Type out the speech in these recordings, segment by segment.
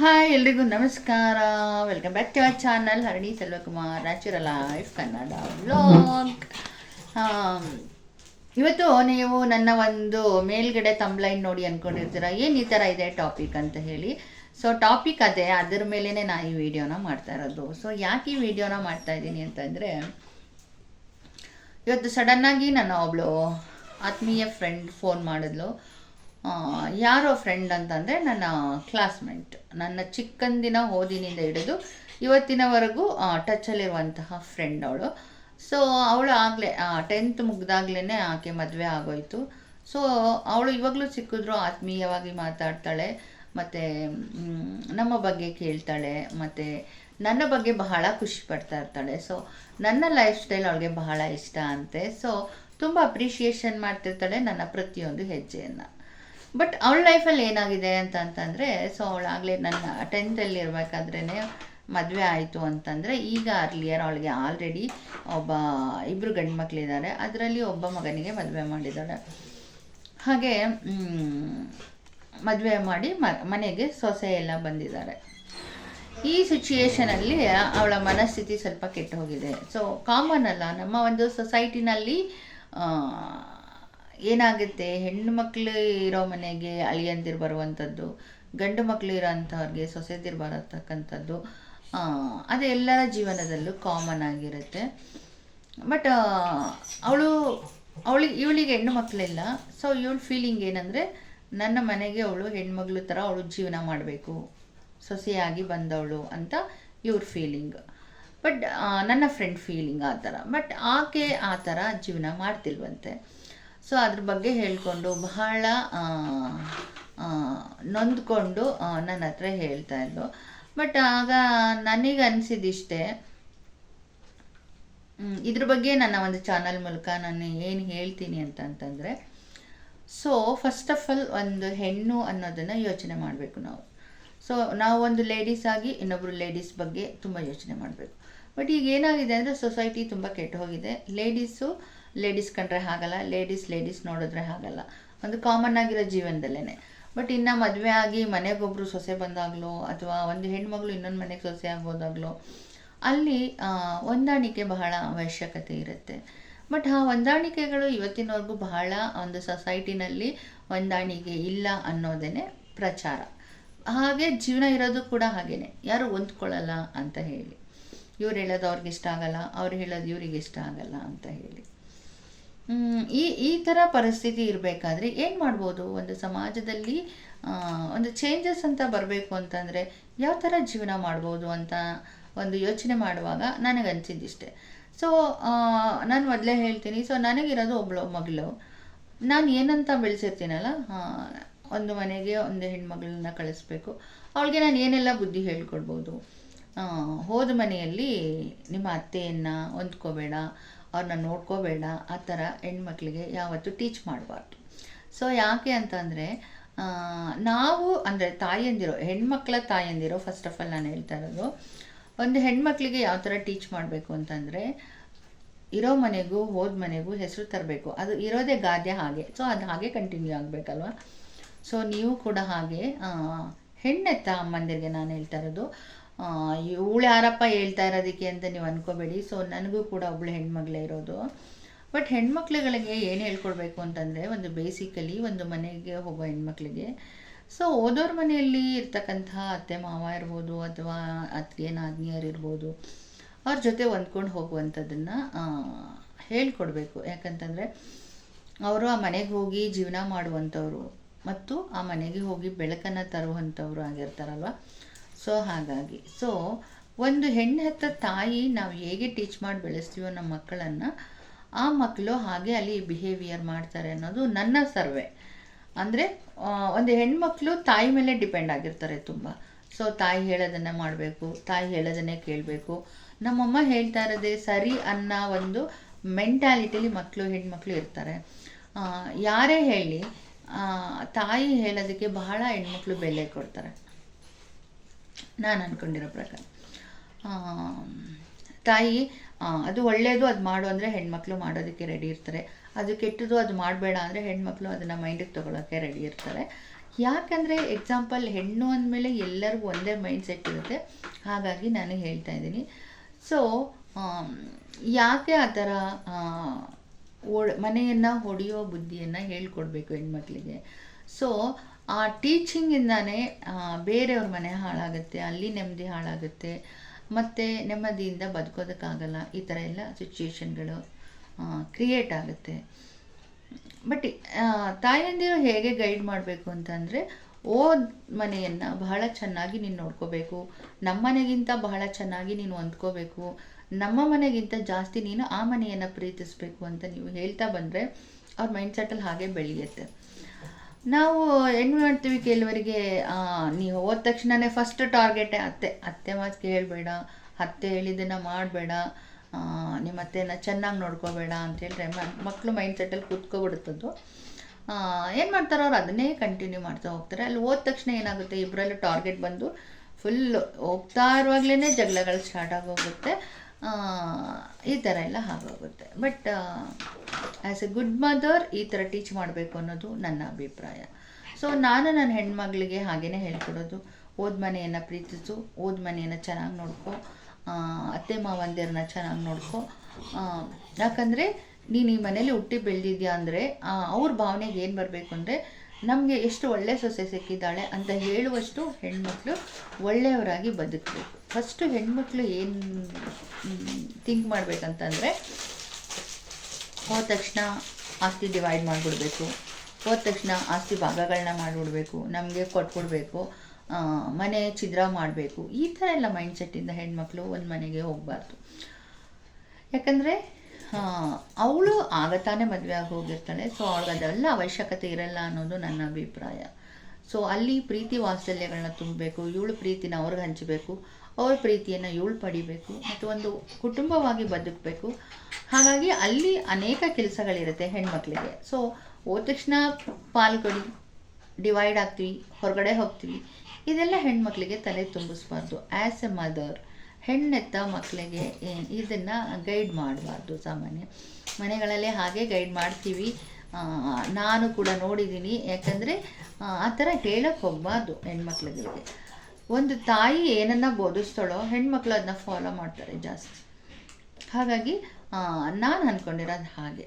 Hi ಎಲ್ರಿಗೂ ನಮಸ್ಕಾರ. Welcome back to our channel Harini Selvakumar natural life Kannada blog ಇವತ್ತು ನೀವು ನನ್ನ ಒಂದು ಮೇಲ್ಗಡೆ ತಂಬ್ಲೈನ್ ನೋಡಿ ಅಂದ್ಕೊಂಡಿರ್ತೀರ ಏನು ಈ ಥರ ಇದೆ ಟಾಪಿಕ್ ಅಂತ ಹೇಳಿ. ಸೊ ಟಾಪಿಕ್ ಅದೇ, ಅದ್ರ ಮೇಲೇ ನಾನು ಈ ವಿಡಿಯೋನ ಮಾಡ್ತಾ ಇರೋದು. ಸೊ ಯಾಕೆ ಈ ವಿಡಿಯೋನ ಮಾಡ್ತಾ ಇದ್ದೀನಿ ಅಂತಂದರೆ, ಇವತ್ತು ಸಡನ್ನಾಗಿ ನನ್ನ ಒಬ್ಳು ಆತ್ಮೀಯ ಫ್ರೆಂಡ್ ಫೋನ್ ಮಾಡಿದ್ಲು. ಯಾರೋ ಫ್ರೆಂಡ್ ಅಂತಂದರೆ ನನ್ನ ಕ್ಲಾಸ್ಮೇಟ್ ನನ್ನ ಚಿಕ್ಕಂದಿನ ಓದಿನಿಂದ ಹಿಡಿದು ಇವತ್ತಿನವರೆಗೂ ಟಚಲ್ಲಿರುವಂತಹ ಫ್ರೆಂಡ್ ಅವಳು. ಸೊ ಅವಳು ಆಗಲೇ ಟೆಂತ್ ಮುಗ್ದಾಗ್ಲೇ ಆಕೆ ಮದುವೆ ಆಗೋಯ್ತು. ಸೊ ಅವಳು ಇವಾಗಲೂ ಸಿಕ್ಕಿದ್ರು ಆತ್ಮೀಯವಾಗಿ ಮಾತಾಡ್ತಾಳೆ, ಮತ್ತು ನಮ್ಮ ಬಗ್ಗೆ ಕೇಳ್ತಾಳೆ, ಮತ್ತು ನನ್ನ ಬಗ್ಗೆ ಬಹಳ ಖುಷಿ ಪಡ್ತಾ ಇರ್ತಾಳೆ. ಸೊ ನನ್ನ ಲೈಫ್ ಸ್ಟೈಲ್ ಅವಳಿಗೆ ಬಹಳ ಇಷ್ಟ ಅಂತೆ. ಸೊ ತುಂಬ ಅಪ್ರಿಷಿಯೇಷನ್ ಮಾಡ್ತಿರ್ತಾಳೆ ನನ್ನ ಪ್ರತಿಯೊಂದು ಹೆಜ್ಜೆಯನ್ನು. ಬಟ್ ಅವಳ ಲೈಫಲ್ಲಿ ಏನಾಗಿದೆ ಅಂತ ಅಂತಂದರೆ ಸೊ ಅವಳಾಗಲೇ ನನ್ನ ಟೆಂತಲ್ಲಿ ಇರಬೇಕಾದ್ರೇ ಮದುವೆ ಆಯಿತು ಅಂತಂದರೆ, ಈಗ ಅರ್ಲಿಯರ್ ಅವಳಿಗೆ ಆಲ್ರೆಡಿ ಒಬ್ಬ ಇಬ್ಬರು ಗಂಡು ಮಕ್ಕಳಿದ್ದಾರೆ ಅದರಲ್ಲಿ ಒಬ್ಬ ಮಗನಿಗೆ ಮದುವೆ ಮಾಡಿದ್ದಾಳೆ. ಹಾಗೆ ಮದುವೆ ಮಾಡಿ ಮನೆಗೆ ಸೊಸೆ ಎಲ್ಲ ಬಂದಿದ್ದಾರೆ. ಈ ಸಿಚುಯೇಷನಲ್ಲಿ ಅವಳ ಮನಸ್ಥಿತಿ ಸ್ವಲ್ಪ ಕೆಟ್ಟು ಹೋಗಿದೆ ಸೊ ಕಾಮನ್ ಅಲ್ಲ, ನಮ್ಮ ಒಂದು ಸೊಸೈಟಿನಲ್ಲಿ ಏನಾಗುತ್ತೆ? ಹೆಣ್ಣು ಮಕ್ಕಳು ಇರೋ ಮನೆಗೆ ಅಳಿಯಂದಿರು ಬರುವಂಥದ್ದು, ಗಂಡು ಮಕ್ಕಳು ಇರೋ ಅಂಥವ್ರಿಗೆ ಸೊಸೆದಿರು ಬರತಕ್ಕಂಥದ್ದು ಅದು ಎಲ್ಲರ ಜೀವನದಲ್ಲೂ ಕಾಮನ್ ಆಗಿರುತ್ತೆ. ಬಟ್ ಅವಳು, ಅವಳಿಗೆ, ಇವಳಿಗೆ ಹೆಣ್ಣು ಮಕ್ಕಳಿಲ್ಲ ಸೊ ಇವಳ ಫೀಲಿಂಗ್ ಏನಂದರೆ, ನನ್ನ ಮನೆಗೆ ಅವಳು ಹೆಣ್ಮಗಳು ಥರ ಅವಳು ಜೀವನ ಮಾಡಬೇಕು, ಸೊಸೆಯಾಗಿ ಬಂದವಳು ಅಂತ ಇವ್ರ ಫೀಲಿಂಗ್ ಬಟ್ ನನ್ನ ಫ್ರೆಂಡ್ ಫೀಲಿಂಗ್ ಆ ಥರ. ಬಟ್ ಆಕೆ ಆ ಥರ ಜೀವನ ಮಾಡ್ತಿಲ್ವಂತೆ. ಸೊ ಅದ್ರ ಬಗ್ಗೆ ಹೇಳಿಕೊಂಡು ಬಹಳ ನೊಂದ್ಕೊಂಡು ನನ್ನ ಹತ್ರ ಹೇಳ್ತಾ ಇದ್ಲು. ಬಟ್ ಆಗ ನನಗೆ ಅನಿಸಿದಿಷ್ಟೇ ಇದ್ರ ಬಗ್ಗೆ ನನ್ನ ಒಂದು ಚಾನಲ್ ಮೂಲಕ ನಾನು ಏನು ಹೇಳ್ತೀನಿ ಅಂತ ಅಂತಂದರೆ ಸೊ ಫಸ್ಟ್ ಆಫ್ ಆಲ್ ಒಂದು ಹೆಣ್ಣು ಅನ್ನೋದನ್ನು ಯೋಚನೆ ಮಾಡಬೇಕು ನಾವು. ಸೊ ನಾವು ಒಂದು ಲೇಡೀಸ್ ಆಗಿ ಇನ್ನೊಬ್ರು ಲೇಡೀಸ್ ಬಗ್ಗೆ ತುಂಬ ಯೋಚನೆ ಮಾಡಬೇಕು. ಬಟ್ ಈಗ ಏನಾಗಿದೆ ಅಂದರೆ ಸೊಸೈಟಿ ತುಂಬ ಕೆಟ್ಟು ಹೋಗಿದೆ. ಲೇಡೀಸು ಲೇಡೀಸ್ ಕಂಡ್ರೆ ಆಗಲ್ಲ ಲೇಡೀಸ್ ಲೇಡೀಸ್ ನೋಡಿದ್ರೆ ಆಗಲ್ಲ ಒಂದು ಕಾಮನ್ ಆಗಿರೋ ಜೀವನದಲ್ಲೇ ಬಟ್ ಇನ್ನು ಮದುವೆ ಆಗಿ ಮನೆಗೊಬ್ಬರು ಸೊಸೆ ಬಂದಾಗಲೋ, ಅಥವಾ ಒಂದು ಹೆಣ್ಮಗಳು ಇನ್ನೊಂದು ಮನೆಗೆ ಸೊಸೆ ಆಗ್ಬೋದಾಗ್ಲೋ, ಅಲ್ಲಿ ಹೊಂದಾಣಿಕೆ ಬಹಳ ಅವಶ್ಯಕತೆ ಇರುತ್ತೆ. ಬಟ್ ಆ ಹೊಂದಾಣಿಕೆಗಳು ಇವತ್ತಿನವರೆಗೂ ಬಹಳ ಒಂದು ಸೊಸೈಟಿನಲ್ಲಿ ಹೊಂದಾಣಿಕೆ ಇಲ್ಲ ಅನ್ನೋದೇ ಪ್ರಚಾರ. ಹಾಗೆ ಜೀವನ ಇರೋದು ಕೂಡ ಹಾಗೇನೆ. ಯಾರು ಹೊಂದ್ಕೊಳ್ಳಲ್ಲ ಅಂತ ಹೇಳಿ. ಇವ್ರು ಹೇಳೋದು ಅವ್ರಿಗೆ ಇಷ್ಟ ಆಗಲ್ಲ, ಅವ್ರು ಹೇಳೋದು ಇವ್ರಿಗೆ ಇಷ್ಟ ಆಗಲ್ಲ ಅಂತ ಹೇಳಿ. ಈ ಈ ಥರ ಪರಿಸ್ಥಿತಿ ಇರಬೇಕಾದ್ರೆ ಏನು ಮಾಡ್ಬೋದು? ಒಂದು ಸಮಾಜದಲ್ಲಿ ಒಂದು ಚೇಂಜಸ್ ಅಂತ ಬರಬೇಕು ಅಂತಂದರೆ ಯಾವ ಥರ ಜೀವನ ಮಾಡ್ಬೋದು ಅಂತ ಒಂದು ಯೋಚನೆ ಮಾಡುವಾಗ ನನಗನ್ಸಿದ್ದಿಷ್ಟೆ. ಸೊ ನಾನು ಮೊದಲೇ ಹೇಳ್ತೀನಿ. ಸೊ ನನಗಿರೋದು ಒಬ್ಳು ಮಗಳು. ನಾನು ಏನಂತ ಬೆಳೆಸಿರ್ತೀನಲ್ಲ ಒಂದು ಮನೆಗೆ ಒಂದು ಹೆಣ್ಮಗಳನ್ನ ಕಳಿಸ್ಬೇಕು. ಅವಳಿಗೆ ನಾನು ಏನೆಲ್ಲ ಬುದ್ಧಿ ಹೇಳ್ಕೊಡ್ಬೋದು? ಹೋದ ಮನೆಯಲ್ಲಿ ನಿಮ್ಮ ಅತ್ತೆಯನ್ನು ಹೊಂದ್ಕೋಬೇಡ. ಅವ್ರನ್ನ ನೋಡ್ಕೋಬೇಡ, ಆ ಥರ ಹೆಣ್ಮಕ್ಳಿಗೆ ಯಾವತ್ತೂ ಟೀಚ್ ಮಾಡಬಾರ್ದು. ಸೊ ಯಾಕೆ ಅಂತಂದರೆ ನಾವು, ಅಂದರೆ ತಾಯಂದಿರೋ ಹೆಣ್ಮಕ್ಳ ತಾಯಂದಿರೋ ಫಸ್ಟ್ ಆಫ್ ಆಲ್ ನಾನು ಹೇಳ್ತಾ ಇರೋದು, ಒಂದು ಹೆಣ್ಮಕ್ಳಿಗೆ ಯಾವ ಥರ ಟೀಚ್ ಮಾಡಬೇಕು ಅಂತಂದರೆ, ಇರೋ ಮನೆಗೂ, ಹೋದ ಮನೆಗೂ ಹೆಸರು ತರಬೇಕು. ಅದು ಇರೋದೇ ಗಾದೆ ಹಾಗೆ. ಸೊ ಅದು ಹಾಗೆ ಕಂಟಿನ್ಯೂ ಆಗಬೇಕಲ್ವ? ಸೊ ನೀವು ಕೂಡ ಹಾಗೆ ಹೆಣ್ಣೆತ್ತ ಅಮ್ಮಂದಿರಿಗೆ ನಾನು ಹೇಳ್ತಾ ಇರೋದು ಇವಳು ಯಾರಪ್ಪ ಹೇಳ್ತಾ ಇರೋದಕ್ಕೆ ಅಂತ ನೀವು ಅನ್ಕೋಬೇಡಿ. ಸೊ ನನಗೂ ಕೂಡ ಒಬ್ಳು ಹೆಣ್ಮಗಳೇ ಇರೋದು. ಬಟ್ ಹೆಣ್ಮಕ್ಳುಗಳಿಗೆ ಏನು ಹೇಳ್ಕೊಡ್ಬೇಕು ಅಂತಂದರೆ, ಒಂದು ಬೇಸಿಕಲಿ ಒಂದು ಮನೆಗೆ ಹೋಗೋ ಹೆಣ್ಮಕ್ಳಿಗೆ. ಸೊ ಓದೋರ ಮನೆಯಲ್ಲಿ ಇರ್ತಕ್ಕಂಥ ಅತ್ತೆ ಮಾವ ಇರ್ಬೋದು ಅಥವಾ ಅತ್ತಿಗೆ ನಾದ್ನಿಯರು ಇರ್ಬೋದು, ಅವ್ರ ಜೊತೆ ಹೊಂದ್ಕೊಂಡು ಹೋಗುವಂಥದ್ದನ್ನು ಹೇಳ್ಕೊಡ್ಬೇಕು. ಯಾಕಂತಂದರೆ, ಅವರು ಆ ಮನೆಗೆ ಹೋಗಿ ಜೀವನ ಮಾಡುವಂಥವ್ರು ಮತ್ತು ಆ ಮನೆಗೆ ಹೋಗಿ ಬೆಳಕನ್ನು ತರುವಂಥವ್ರು ಆಗಿರ್ತಾರಲ್ವ? ಸೊ ಹಾಗಾಗಿ ಸೊ ಒಂದು ಹೆಣ್ಣು ಹೆತ್ತ ತಾಯಿ ನಾವು ಹೇಗೆ ಟೀಚ್ ಮಾಡಿ ಬೆಳೆಸ್ತೀವೋ ನಮ್ಮ ಮಕ್ಕಳನ್ನು, ಆ ಮಕ್ಕಳು ಹಾಗೆ ಅಲ್ಲಿ ಬಿಹೇವಿಯರ್ ಮಾಡ್ತಾರೆ ಅನ್ನೋದು ನನ್ನ ಸರ್ವೆ ಅಂದರೆ ಒಂದು ಹೆಣ್ಮಕ್ಳು ತಾಯಿ ಮೇಲೆ ಡಿಪೆಂಡ್ ಆಗಿರ್ತಾರೆ ತುಂಬ. ಸೊ ತಾಯಿ ಹೇಳೋದನ್ನೇ ಮಾಡಬೇಕು, ತಾಯಿ ಹೇಳೋದನ್ನೇ ಕೇಳಬೇಕು. ನಮ್ಮಮ್ಮ ಹೇಳ್ತಾ ಇರೋದೇ ಸರಿ ಅನ್ನೋ ಒಂದು ಮೆಂಟಾಲಿಟಿಲಿ ಮಕ್ಕಳು, ಹೆಣ್ಮಕ್ಳು ಇರ್ತಾರೆ. ಯಾರೇ ಹೇಳಿ ತಾಯಿ ಹೇಳೋದಕ್ಕೆ ಬಹಳ ಹೆಣ್ಮಕ್ಳು ಬೆಲೆ ಕೊಡ್ತಾರೆ. ನಾನು ಅಂದ್ಕೊಂಡಿರೋ ಪ್ರಕಾರ. ತಾಯಿ ಅದು ಒಳ್ಳೆಯದು ಅದು ಮಾಡು ಅಂದರೆ ಹೆಣ್ಮಕ್ಳು ಮಾಡೋದಕ್ಕೆ ರೆಡಿ ಇರ್ತಾರೆ. ಅದು ಕೆಟ್ಟದು ಅದು ಮಾಡಬೇಡ ಅಂದರೆ ಹೆಣ್ಮಕ್ಳು ಅದನ್ನು ಮೈಂಡಿಗೆ ತೊಗೊಳಕ್ಕೆ ರೆಡಿ ಇರ್ತಾರೆ. ಯಾಕಂದರೆ ಎಕ್ಸಾಂಪಲ್ ಹೆಣ್ಣು ಅಂದಮೇಲೆ ಎಲ್ಲರಿಗೂ ಒಂದೇ ಮೈಂಡ್ ಸೆಟ್ ಇರುತ್ತೆ. ಹಾಗಾಗಿ ನಾನು ಹೇಳ್ತಾ ಇದ್ದೀನಿ. ಸೊ ಯಾಕೆ ಆ ಥರ ಮನೆಯನ್ನು ಹೊಡೆಯೋ ಬುದ್ಧಿಯನ್ನು ಹೇಳ್ಕೊಡ್ಬೇಕು ಹೆಣ್ಮಕ್ಳಿಗೆ? ಸೊ ಆ ಟೀಚಿಂಗಿಂದಾನೇ ಬೇರೆಯವ್ರ ಮನೆ ಹಾಳಾಗುತ್ತೆ, ಅಲ್ಲಿ ನೆಮ್ಮದಿ ಹಾಳಾಗುತ್ತೆ, ಮತ್ತು ನೆಮ್ಮದಿಯಿಂದ ಬದುಕೋದಕ್ಕಾಗಲ್ಲ, ಈ ಥರ ಎಲ್ಲ ಸಿಚುವೇಶನ್ಗಳು ಕ್ರಿಯೇಟ್ ಆಗುತ್ತೆ. ಬಟ್ ತಾಯಂದಿರು ಹೇಗೆ ಗೈಡ್ ಮಾಡಬೇಕು ಅಂತಂದರೆ ಓ ಮನೆಯನ್ನು ಬಹಳ ಚೆನ್ನಾಗಿ ನೀನು ನೋಡ್ಕೋಬೇಕು ನಮ್ಮ ಮನೆಗಿಂತ ಬಹಳ ಚೆನ್ನಾಗಿ ನೀನು ಹೊಂದ್ಕೋಬೇಕು, ನಮ್ಮ ಮನೆಗಿಂತ ಜಾಸ್ತಿ ನೀನು ಆ ಮನೆಯನ್ನು ಪ್ರೀತಿಸಬೇಕು ಅಂತ ನೀವು ಹೇಳ್ತಾ ಬಂದರೆ, ಅವ್ರ ಮೈಂಡ್ ಸೆಟ್ಟಲ್ಲಿ ಹಾಗೆ ಬೆಳೆಯುತ್ತೆ. ನಾವು ಏನು ಮಾಡ್ತೀವಿ ಕೆಲವರಿಗೆ ನೀವು ಹೋದ ತಕ್ಷಣನೇ ಫಸ್ಟ್ ಟಾರ್ಗೆಟೇ ಅತ್ತೆ. ಅತ್ತೆ ಮಾತು ಕೇಳಬೇಡ, ಅತ್ತೆ ಹೇಳಿದ್ದನ್ನು ಮಾಡಬೇಡ ನಿಮ್ಮ ಅತ್ತೆನ ಚೆನ್ನಾಗಿ ನೋಡ್ಕೋಬೇಡ ಅಂತ ಹೇಳಿದ್ರೆ ಮಕ್ಕಳು ಮೈಂಡ್ ಸೆಟ್ಟಲ್ಲಿ ಕೂತ್ಕೊಬಿಡುತ್ತದ್ದು. ಏನು ಮಾಡ್ತಾರೆ ಅವ್ರು ಅದನ್ನೇ ಕಂಟಿನ್ಯೂ ಮಾಡ್ತಾ ಹೋಗ್ತಾರೆ. ಅಲ್ಲಿ ಹೋದ ತಕ್ಷಣ ಏನಾಗುತ್ತೆ ಇಬ್ಬರಲ್ಲೂ ಟಾರ್ಗೆಟ್ ಬಂದು ಫುಲ್ ಹೋಗ್ತಾ ಇರುವಾಗಲೇ ಜಗಳಗಳು ಸ್ಟಾರ್ಟ್ ಆಗೋಗುತ್ತೆ. ಈ ಥರ ಎಲ್ಲ ಆಗೋಗುತ್ತೆ but as a good mother ಈ ಥರ ಟೀಚ್ ಮಾಡಬೇಕು ಅನ್ನೋದು ನನ್ನ ಅಭಿಪ್ರಾಯ. ಸೊ ನಾನು ನನ್ನ ಹೆಣ್ಮಗಳಿಗೆ ಹಾಗೇ ಹೇಳ್ಕೊಡೋದು. ಓದ್ ಮನೆಯನ್ನು ಪ್ರೀತಿಸು, ಓದ್ ಮನೆಯನ್ನು ಚೆನ್ನಾಗಿ ನೋಡ್ಕೊ ಅತ್ತೆ ಮಾವಂದಿರನ್ನ ಚೆನ್ನಾಗಿ ನೋಡ್ಕೊ. ಯಾಕಂದರೆ ನೀನು ಈ ಮನೇಲಿ ಹುಟ್ಟಿ ಬೆಳೆದಿದ್ಯಾ ಅಂದರೆ ಅವ್ರ ಭಾವನೆಗೆ ಏನು ಬರಬೇಕು ಅಂದರೆ ನಮಗೆ ಎಷ್ಟು ಒಳ್ಳೆ ಸೊಸೆ ಸಿಕ್ಕಿದ್ದಾಳೆ ಅಂತ ಹೇಳುವಷ್ಟು ಹೆಣ್ಮಕ್ಳು ಒಳ್ಳೆಯವರಾಗಿ ಬದುಕಬೇಕು. ಫಸ್ಟು ಹೆಣ್ಮಕ್ಳು ಏನು ಥಿಂಕ್ ಮಾಡಬೇಕಂತಂದರೆ, ಹೋದ ತಕ್ಷಣ ಆಸ್ತಿ ಡಿವೈಡ್ ಮಾಡಿಬಿಡ್ಬೇಕು ಹೋದ ತಕ್ಷಣ ಆಸ್ತಿ ಭಾಗಗಳನ್ನ ಮಾಡಿಬಿಡ್ಬೇಕು ನಮಗೆ ಕೊಟ್ಬಿಡ್ಬೇಕು ಮನೆ ಛಿದ್ರ ಮಾಡಬೇಕು. ಈ ಥರ ಎಲ್ಲ ಮೈಂಡ್ಸೆಟ್ಟಿಂದ ಹೆಣ್ಮಕ್ಳು ಒಂದು ಮನೆಗೆ ಹೋಗಬಾರ್ದು. ಯಾಕಂದರೆ ಅವಳು ಆಗ ತಾನೇ ಮದುವೆ ಆಗಿ ಹೋಗಿರ್ತಾಳೆ. ಸೊ ಅವಳಿಗೆ ಅದೆಲ್ಲ ಅವಶ್ಯಕತೆ ಇರಲ್ಲ ಅನ್ನೋದು ನನ್ನ ಅಭಿಪ್ರಾಯ. ಸೊ ಅಲ್ಲಿ ಪ್ರೀತಿ ವಾತ್ಸಲ್ಯಗಳನ್ನ ತುಂಬಬೇಕು, ಇವಳು ಪ್ರೀತಿನ ಅವ್ರಿಗೆ ಹಂಚಬೇಕು ಅವ್ರ ಪ್ರೀತಿಯನ್ನು ಇವಳು ಪಡಿಬೇಕು, ಮತ್ತು ಒಂದು ಕುಟುಂಬವಾಗಿ ಬದುಕಬೇಕು. ಹಾಗಾಗಿ ಅಲ್ಲಿ ಅನೇಕ ಕೆಲಸಗಳಿರುತ್ತೆ ಹೆಣ್ಮಕ್ಳಿಗೆ. ಸೊ ಹೋದ ತಕ್ಷಣ ಪಾಲ್ಗೊಡಿ ಡಿವೈಡ್ ಆಗ್ತೀವಿ, ಹೊರಗಡೆ ಹೋಗ್ತೀವಿ. ಇದೆಲ್ಲ ಹೆಣ್ಮಕ್ಳಿಗೆ ತಲೆ ತುಂಬಿಸ್ಬಾರ್ದು. ಆ್ಯಸ್ ಎ ಮದರ್ ಹೆಣ್ಣೆತ್ತ ಮಕ್ಕಳಿಗೆ ಇದನ್ನು ಗೈಡ್ ಮಾಡಬಾರ್ದು ಸಾಮಾನ್ಯ. ಮನೆಗಳಲ್ಲೇ ಹಾಗೆ ಗೈಡ್ ಮಾಡ್ತೀವಿ. ನಾನು ಕೂಡ ನೋಡಿದ್ದೀನಿ ಯಾಕಂದರೆ, ಆ ಥರ ಹೇಳಕ್ಕೆ ಹೋಗಬಾರ್ದು ಹೆಣ್ಮಕ್ಳಿಗೆ ಒಂದು ತಾಯಿ ಏನನ್ನು ಬೋಧಿಸ್ತಾಳೋ, ಹೆಣ್ಮಕ್ಳು ಅದನ್ನ ಫಾಲೋ ಮಾಡ್ತಾರೆ ಜಾಸ್ತಿ. ಹಾಗಾಗಿ ನಾನು ಅಂದ್ಕೊಂಡಿರೋದು ಹಾಗೆ.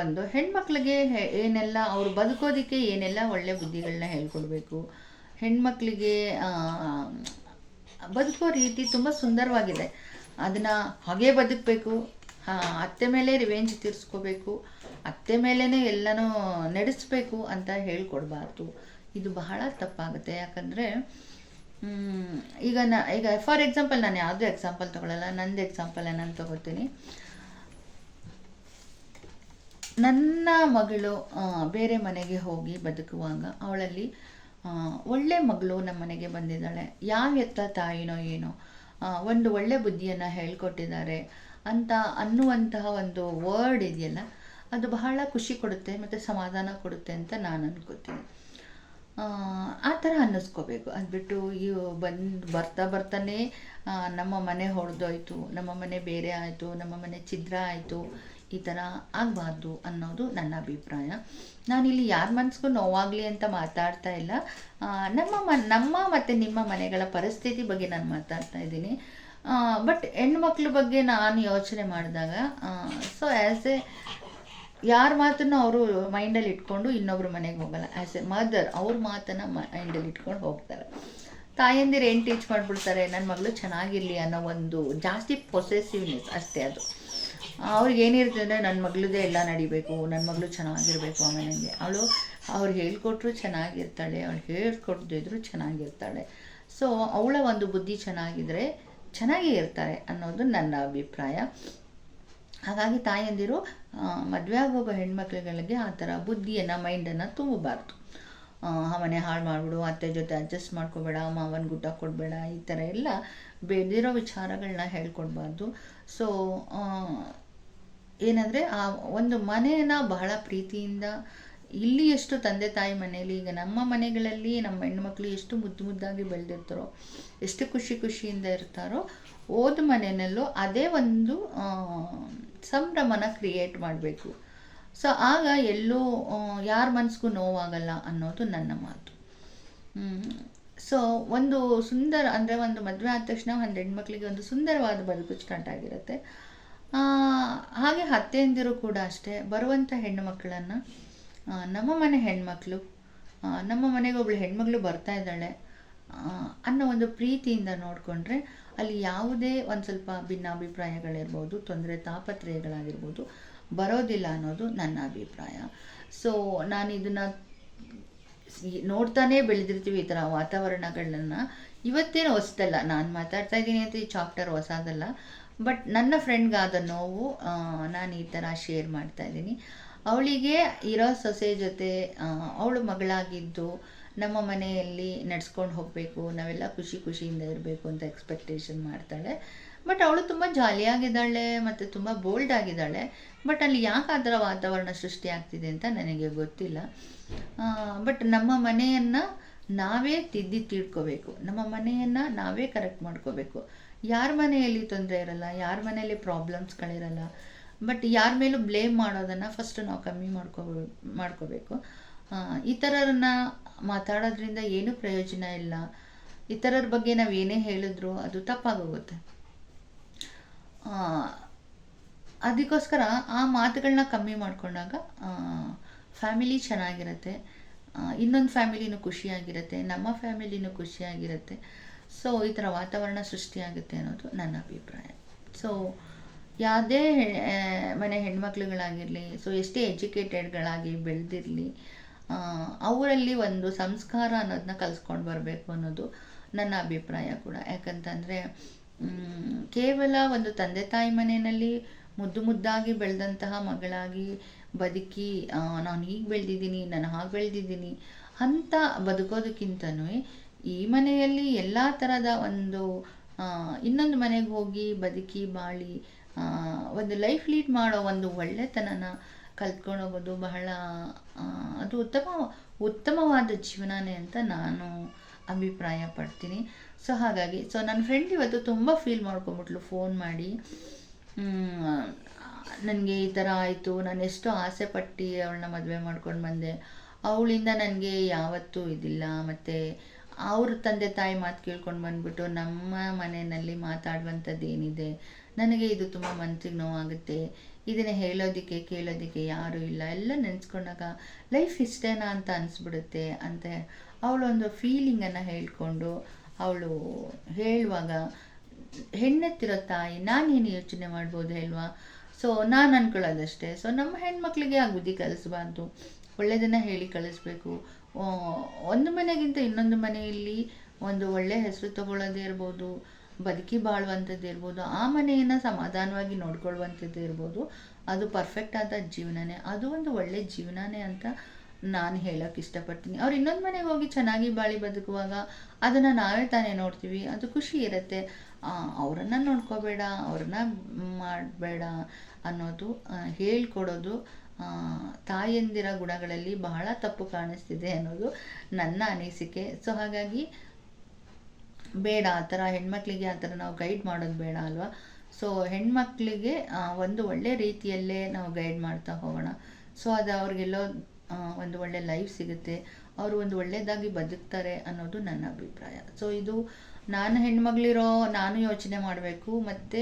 ಒಂದು ಹೆಣ್ಮಕ್ಳಿಗೆ ಏನೆಲ್ಲ ಅವ್ರು ಬದುಕೋದಕ್ಕೆ ಏನೆಲ್ಲ ಒಳ್ಳೆ ಬುದ್ಧಿಗಳನ್ನ ಹೇಳ್ಕೊಡ್ಬೇಕು. ಹೆಣ್ಮಕ್ಳಿಗೆ ಬದುಕೋ ರೀತಿ ತುಂಬ ಸುಂದರವಾಗಿದೆ. ಅದನ್ನು ಹಾಗೇ ಬದುಕಬೇಕು ಅತ್ತೆ ಮೇಲೆ ರಿವೆಂಜ್ ತೀರಿಸ್ಕೋಬೇಕು, ಅತ್ತೆ ಮೇಲೇ ಎಲ್ಲನೂ ನಡೆಸಬೇಕು ಅಂತ ಹೇಳ್ಕೊಡ್ಬಾರ್ದು. ಇದು ಬಹಳ ತಪ್ಪಾಗುತ್ತೆ. ಯಾಕಂದರೆ ಈಗ ನ, ಈಗ ಫಾರ್ ಎಕ್ಸಾಂಪಲ್ ನಾನು ಯಾವುದೂ ಎಕ್ಸಾಂಪಲ್ ತೊಗೊಳ್ಳಲ್ಲ ನಂದು ಎಕ್ಸಾಂಪಲ್ ನಾನು ತಗೋತೀನಿ ನನ್ನ ಮಗಳು ಬೇರೆ ಮನೆಗೆ ಹೋಗಿ ಬದುಕುವಾಗ ಅವಳಲ್ಲಿ ಒಳ್ಳೆ ಮಗಳು ನಮ್ಮ ಮನೆಗೆ ಬಂದಿದ್ದಾಳೆ. ಯಾವ ಎತ್ತ ತಾಯಿನೋ ಏನೋ. ಒಂದು ಒಳ್ಳೆ ಬುದ್ಧಿಯನ್ನು ಹೇಳ್ಕೊಟ್ಟಿದ್ದಾರೆ ಅಂತ ಅನ್ನುವಂತಹ ಒಂದು ವರ್ಡ್ ಇದೆಯಲ್ಲ, ಅದು ಬಹಳ ಖುಷಿ ಕೊಡುತ್ತೆ ಮತ್ತು ಸಮಾಧಾನ ಕೊಡುತ್ತೆ ಅಂತ ನಾನು ಅನ್ಕೋತೀನಿ. ಆ ಥರ ಅನ್ನಿಸ್ಕೋಬೇಕು. ಅದು ಬಿಟ್ಟು ಇವು ಬಂದು, ಬರ್ತಾ ಬರ್ತಾನೆ ನಮ್ಮ ಮನೆ ಹೊಡೆದೋಯ್ತು, ನಮ್ಮ ಮನೆ ಬೇರೆ ಆಯಿತು, ನಮ್ಮ ಮನೆ ಛಿದ್ರ ಆಯಿತು ಈ ಥರ ಆಗಬಾರ್ದು ಅನ್ನೋದು ನನ್ನ ಅಭಿಪ್ರಾಯ. ನಾನಿಲ್ಲಿ ಯಾರ ಮನಸ್ಸಿಗೂ ನೋವಾಗಲಿ ಅಂತ ಮಾತಾಡ್ತಾ ಇಲ್ಲ. ನಮ್ಮ ಮ, ನಮ್ಮ ಮತ್ತು ನಿಮ್ಮ ಮನೆಗಳ ಪರಿಸ್ಥಿತಿ ಬಗ್ಗೆ ನಾನು ಮಾತಾಡ್ತಾ ಇದ್ದೀನಿ. ಬಟ್ ಹೆಣ್ಮಕ್ಳ ಬಗ್ಗೆ ನಾನು ಯೋಚನೆ ಮಾಡಿದಾಗ ಸೊ ಆ್ಯಸ್ ಎ ಯಾರ ಮಾತನ್ನು ಅವರು ಮೈಂಡಲ್ಲಿ ಇಟ್ಕೊಂಡು ಇನ್ನೊಬ್ರು ಮನೆಗೆ ಹೋಗಲ್ಲ. ಆ್ಯಸ್ ಎ ಮದರ್ ಅವ್ರ ಮಾತನ್ನು ಮೈಂಡಲ್ಲಿ ಇಟ್ಕೊಂಡು ಹೋಗ್ತಾರೆ. ತಾಯಂದಿರು ಏನು ಟೀಚ್ ಮಾಡಿಬಿಡ್ತಾರೆ? ನನ್ನ ಮಗಳು ಚೆನ್ನಾಗಿರಲಿ ಅನ್ನೋ ಒಂದು ಜಾಸ್ತಿ ಪೊಸೆಸಿವ್ನೆಸ್ ಅಷ್ಟೇ ಅದು. ಅವ್ರಿಗೆ ಏನಿರ್ತದೆ ನನ್ನ ಮಗಳದೇ ಎಲ್ಲ ನಡಿಬೇಕು ನನ್ನ ಮಗಳು ಚೆನ್ನಾಗಿರಬೇಕು ಆಮೇಲೆ ಅವಳು, ಅವ್ರು ಹೇಳ್ಕೊಟ್ರು ಚೆನ್ನಾಗಿರ್ತಾಳೆ, ಅವಳು ಹೇಳ್ಕೊಡ್ದಿದ್ರು ಚೆನ್ನಾಗಿರ್ತಾಳೆ. ಸೊ ಅವಳ ಒಂದು ಬುದ್ಧಿ ಚೆನ್ನಾಗಿದ್ರೆ ಚೆನ್ನಾಗೇ ಇರ್ತಾರೆ ಅನ್ನೋದು ನನ್ನ ಅಭಿಪ್ರಾಯ. ಹಾಗಾಗಿ ತಾಯಂದಿರು ಮದುವೆ ಆಗೋಗೋ ಹೆಣ್ಮಕ್ಳುಗಳಿಗೆ ಆ ಥರ ಬುದ್ಧಿಯನ್ನು, ಮೈಂಡನ್ನು ತುಂಬಬಾರ್ದು. ಮನೆ ಹಾಳು ಮಾಡಿಬಿಡು, ಅತ್ತೆ ಜೊತೆ ಅಡ್ಜಸ್ಟ್ ಮಾಡ್ಕೋಬೇಡ, ಮಾವನ ಗುಡ್ಡ ಕೊಡಬೇಡ, ಈ ಥರ ಎಲ್ಲ ಬೆಳೆದಿರೋ ವಿಚಾರಗಳನ್ನ ಹೇಳ್ಕೊಡ್ಬಾರ್ದು. ಸೊ ಏನಂದರೆ ಆ ಒಂದು ಮನೆಯನ್ನು ಬಹಳ ಪ್ರೀತಿಯಿಂದ ಇಲ್ಲಿ ಎಷ್ಟು ತಂದೆ ತಾಯಿ ಮನೆಯಲ್ಲಿ, ಈಗ ನಮ್ಮ ಮನೆಗಳಲ್ಲಿ ನಮ್ಮ ಹೆಣ್ಮಕ್ಳು ಎಷ್ಟು ಮುದ್ದು ಮುದ್ದಾಗಿ ಬೆಳೆದಿರ್ತಾರೋ, ಎಷ್ಟು ಖುಷಿ ಖುಷಿಯಿಂದ ಇರ್ತಾರೋ ಓದ್ ಮನೆಯಲ್ಲೂ ಅದೇ ಒಂದು ಸಂಭ್ರಮನ ಕ್ರಿಯೇಟ್ ಮಾಡಬೇಕು. ಸೊ ಆಗ ಎಲ್ಲೂ ಯಾರ ಮನಸ್ಗೂ ನೋವಾಗಲ್ಲ ಅನ್ನೋದು ನನ್ನ ಮಾತು. ಸೊ ಒಂದು ಸುಂದರ, ಅಂದರೆ ಒಂದು ಮದುವೆ ಆದ ತಕ್ಷಣ ಒಂದು ಹೆಣ್ಮಕ್ಳಿಗೆ ಒಂದು ಸುಂದರವಾದ ಬದುಕು ಸ್ಟಾರ್ಟ್ ಆಗಿರುತ್ತೆ. ಹಾಗೆ ಅತ್ತೆಯಂದಿರು ಕೂಡ ಅಷ್ಟೇ ಬರುವಂಥ ಹೆಣ್ಣು ಮಕ್ಕಳನ್ನು ನಮ್ಮ ಮನೆ ಹೆಣ್ಮಕ್ಳು ನಮ್ಮ ಮನೆಗೆ ಒಬ್ಳು ಹೆಣ್ಮಗಳು ಬರ್ತಾ ಇದ್ದಾಳೆ ಅನ್ನೋ ಒಂದು ಪ್ರೀತಿಯಿಂದ ನೋಡಿಕೊಂಡ್ರೆ ಅಲ್ಲಿ ಯಾವುದೇ ಒಂದು ಸ್ವಲ್ಪ ಭಿನ್ನಾಭಿಪ್ರಾಯಗಳಿರ್ಬೋದು, ತೊಂದರೆ ತಾಪತ್ರಯಗಳಾಗಿರ್ಬೋದು, ಬರೋದಿಲ್ಲ ಅನ್ನೋದು ನನ್ನ ಅಭಿಪ್ರಾಯ. ಸೊ ನಾನು ಇದನ್ನು ನೋಡ್ತಾನೇ ಬೆಳೆದಿರ್ತೀವಿ ಈ ಥರ ವಾತಾವರಣಗಳನ್ನ. ಇವತ್ತೇನು ಹೊಸದಲ್ಲ, ನಾನು ಮಾತಾಡ್ತಾ ಇದ್ದೀನಿ ಅಂತ ಈ ಚಾಪ್ಟರ್ ಹೊಸದಲ್ಲ ಬಟ್ ನನ್ನ ಫ್ರೆಂಡ್ಗಾದ ನೋವು ನಾನು ಈ ಥರ ಶೇರ್ ಮಾಡ್ತಾ ಇದ್ದೀನಿ. ಅವಳಿಗೆ ಇರೋ ಸೊಸೆ ಜೊತೆ ಅವಳು ಮಗಳಾಗಿದ್ದು ನಮ್ಮ ಮನೆಯಲ್ಲಿ ನಡ್ಸ್ಕೊಂಡು ಹೋಗಬೇಕು, ನಾವೆಲ್ಲ ಖುಷಿ ಖುಷಿಯಿಂದ ಇರಬೇಕು ಅಂತ ಎಕ್ಸ್ಪೆಕ್ಟೇಷನ್ ಮಾಡ್ತಾಳೆ. ಬಟ್ ಅವಳು ತುಂಬ ಜಾಲಿಯಾಗಿದ್ದಾಳೆ ಮತ್ತು ತುಂಬ ಬೋಲ್ಡ್ ಆಗಿದ್ದಾಳೆ. ಬಟ್ ಅಲ್ಲಿ ಯಾಕೆ ಆ ವಾತಾವರಣ ಸೃಷ್ಟಿ ಆಗ್ತಿದೆ ಅಂತ ನನಗೆ ಗೊತ್ತಿಲ್ಲ. ಬಟ್ ನಮ್ಮ ಮನೆಯನ್ನು ನಾವೇ ತಿದ್ದಿ ತಿಳ್ಕೋಬೇಕು ನಮ್ಮ ಮನೆಯನ್ನು ನಾವೇ ಕರೆಕ್ಟ್ ಮಾಡ್ಕೋಬೇಕು. ಯಾರ ಮನೆಯಲ್ಲಿ ತೊಂದರೆ ಇರಲ್ಲ, ಯಾರ ಮನೆಯಲ್ಲಿ ಪ್ರಾಬ್ಲಮ್ಸ್ಗಳಿರಲ್ಲ ಬಟ್ ಯಾರ ಮೇಲೂ ಬ್ಲೇಮ್ ಮಾಡೋದನ್ನು ಫಸ್ಟ್ ನಾವು ಕಮ್ಮಿ ಮಾಡ್ಕೋ, ಮಾಡ್ಕೋಬೇಕು. ಈ ಥರನ ಮಾತಾಡೋದ್ರಿಂದ ಏನೂ ಪ್ರಯೋಜನ ಇಲ್ಲ. ಇತರರ ಬಗ್ಗೆ ನಾವು ಏನೇ ಹೇಳಿದ್ರು ಅದು ತಪ್ಪಾಗೋಗುತ್ತೆ. ಅದಕ್ಕೋಸ್ಕರ ಆ ಮಾತುಗಳನ್ನ ಕಮ್ಮಿ ಮಾಡ್ಕೊಂಡಾಗ ಫ್ಯಾಮಿಲಿ ಚೆನ್ನಾಗಿರುತ್ತೆ. ಇನ್ನೊಂದು ಫ್ಯಾಮಿಲಿನೂ ಖುಷಿಯಾಗಿರುತ್ತೆ, ನಮ್ಮ ಫ್ಯಾಮಿಲಿನೂ ಖುಷಿಯಾಗಿರುತ್ತೆ. ಸೊ ಈ ಥರ ವಾತಾವರಣ ಸೃಷ್ಟಿಯಾಗುತ್ತೆ ಅನ್ನೋದು ನನ್ನ ಅಭಿಪ್ರಾಯ. ಸೊ ಯಾವುದೇ ಮನೆ ಹೆಣ್ಮಕ್ಳುಗಳಾಗಿರಲಿ ಸೊ ಎಷ್ಟೇ ಎಜುಕೇಟೆಡ್ಗಳಾಗಿ ಬೆಳೆದಿರಲಿ ಅವರಲ್ಲಿ ಒಂದು ಸಂಸ್ಕಾರ ಅನ್ನೋದನ್ನ ಕಲಿಸ್ಕೊಂಡು ಬರಬೇಕು ಅನ್ನೋದು ನನ್ನ ಅಭಿಪ್ರಾಯ ಕೂಡ. ಯಾಕಂತಂದರೆ ಕೇವಲ ಒಂದು ತಂದೆ ತಾಯಿ ಮನೆಯಲ್ಲಿ ಮುದ್ದು ಮುದ್ದಾಗಿ ಬೆಳೆದಂತಹ ಮಗಳಾಗಿ ಬದುಕಿ ನಾನು ಹೀಗೆ ಬೆಳೆದಿದ್ದೀನಿ, ನಾನು ಹಾಗೆ ಬೆಳೆದಿದ್ದೀನಿ ಅಂತ ಬದುಕೋದಕ್ಕಿಂತನೂ ಈ ಮನೆಯಲ್ಲಿ ಎಲ್ಲ ಥರದ ಒಂದು ಇನ್ನೊಂದು ಮನೆಗೆ ಹೋಗಿ ಬದುಕಿ ಬಾಳಿ ಒಂದು ಲೈಫ್ ಲೀಡ್ ಮಾಡೋ ಒಂದು ಒಳ್ಳೆತನನ ಕಲ್ತ್ಕೊಂಡು ಹೋಗೋದು ಬಹಳ ಅದು ಉತ್ತಮ, ಉತ್ತಮವಾದ ಜೀವನನೇ ಅಂತ ನಾನು ಅಭಿಪ್ರಾಯ ಪಡ್ತೀನಿ. ಸೊ, ಹಾಗಾಗಿ, ಸೊ ನನ್ನ ಫ್ರೆಂಡ್ ಇವತ್ತು ತುಂಬ ಫೀಲ್ ಮಾಡ್ಕೊಂಬಿಟ್ಲು ಫೋನ್ ಮಾಡಿ. ನನಗೆ ಈ ಥರ ಆಯಿತು, ನಾನು ಎಷ್ಟು ಆಸೆ ಪಟ್ಟು ಅವಳನ್ನ ಮದುವೆ ಮಾಡ್ಕೊಂಡು ಬಂದೆ. ಅವಳಿಂದ ನನಗೆ ಯಾವತ್ತೂ ಇದಿಲ್ಲ. ಮತ್ತು ಅವ್ರ ತಂದೆ ತಾಯಿ ಮಾತು ಕೇಳ್ಕೊಂಡು ಬಂದ್ಬಿಟ್ಟು ನಮ್ಮ ಮನೆಯಲ್ಲಿ ಮಾತಾಡುವಂಥದ್ದು ಏನಿದೆ ನನಗೆ ಇದು ತುಂಬ ಮನಸ್ಸಿಗೆ ನೋವಾಗುತ್ತೆ. ಇದನ್ನು ಹೇಳೋದಕ್ಕೆ, ಕೇಳೋದಕ್ಕೆ ಯಾರೂ ಇಲ್ಲ. ಎಲ್ಲ ನೆನೆಸ್ಕೊಂಡಾಗ ಲೈಫ್ ಇಷ್ಟೇನಾ ಅಂತ ಅನಿಸ್ಬಿಡುತ್ತೆ ಅಂತ ಅವಳೊಂದು ಫೀಲಿಂಗನ್ನು ಹೇಳ್ಕೊಂಡು ಅವಳು ಹೇಳುವಾಗ, ಹೆಣ್ಣೆತ್ತಿರೋ ತಾಯಿ, ನಾನೇನು ಯೋಚನೆ ಮಾಡ್ಬೋದು ಹೇಳ್ವಾ? ಸೊ ನಾನು ಅನ್ಕೊಳ್ಳೋದಷ್ಟೇ. ಸೊ ನಮ್ಮ ಹೆಣ್ಮಕ್ಳಿಗೆ ಆ ಬುದ್ಧಿ ಕಲಿಸ್ಬಾರ್ದು ಒಳ್ಳೆಯದನ್ನು ಹೇಳಿ ಕಳಿಸ್ಬೇಕು. ಒಂದು ಮನೆಗಿಂತ ಇನ್ನೊಂದು ಮನೆಯಲ್ಲಿ ಒಂದು ಒಳ್ಳೆಯ ಹೆಸರು ತಗೊಳ್ಳೋದೇ ಇರ್ಬೋದು, ಬದುಕಿ ಬಾಳುವಂಥದ್ದು ಇರ್ಬೋದು, ಆ ಮನೆಯನ್ನು ಸಮಾಧಾನವಾಗಿ ನೋಡ್ಕೊಳ್ಳುವಂಥದ್ದು ಇರ್ಬೋದು, ಅದು ಪರ್ಫೆಕ್ಟ್ ಆದ ಜೀವನನೇ. ಅದು ಒಂದು ಒಳ್ಳೆ ಜೀವನನೇ ಅಂತ ನಾನು ಹೇಳೋಕೆ ಇಷ್ಟಪಡ್ತೀನಿ. ಅವ್ರು ಇನ್ನೊಂದು ಮನೆಗೆ ಹೋಗಿ ಚೆನ್ನಾಗಿ ಬಾಳಿ ಬದುಕುವಾಗ ಅದನ್ನು ನಾವೇ ತಾನೇ ನೋಡ್ತೀವಿ. ಅದು ಖುಷಿ ಇರುತ್ತೆ. ಅವರನ್ನು ನೋಡ್ಕೋಬೇಡ, ಅವ್ರನ್ನ ಮಾಡಬೇಡ. ಅನ್ನೋದು ಹೇಳ್ಕೊಡೋದು ತಾಯಂದಿರ ಗುಣಗಳಲ್ಲಿ ಬಹಳ ತಪ್ಪು ಕಾಣಿಸ್ತಿದೆ ಅನ್ನೋದು ನನ್ನ ಅನಿಸಿಕೆ. ಸೊ ಹಾಗಾಗಿ ಬೇಡ, ಆ ಥರ ಹೆಣ್ಮಕ್ಳಿಗೆ ಆ ಥರ ನಾವು ಗೈಡ್ ಮಾಡೋದು ಬೇಡ ಅಲ್ವಾ? ಸೊ ಹೆಣ್ಮಕ್ಳಿಗೆ ಒಂದು ಒಳ್ಳೆ ರೀತಿಯಲ್ಲೇ ನಾವು ಗೈಡ್ ಮಾಡ್ತಾ ಹೋಗೋಣ. ಸೊ ಅದು ಅವ್ರಿಗೆಲ್ಲೋ ಒಂದು ಒಳ್ಳೆ ಲೈಫ್ ಸಿಗುತ್ತೆ. ಅವರು ಒಂದು ಒಳ್ಳೆಯದಾಗಿ ಬದುಕ್ತಾರೆ ಅನ್ನೋದು ನನ್ನ ಅಭಿಪ್ರಾಯ. ಸೊ ಇದು ನಾನು ಹೆಣ್ಮಗಳಿರೋ ನಾನು ಯೋಚನೆ ಮಾಡಬೇಕು. ಮತ್ತು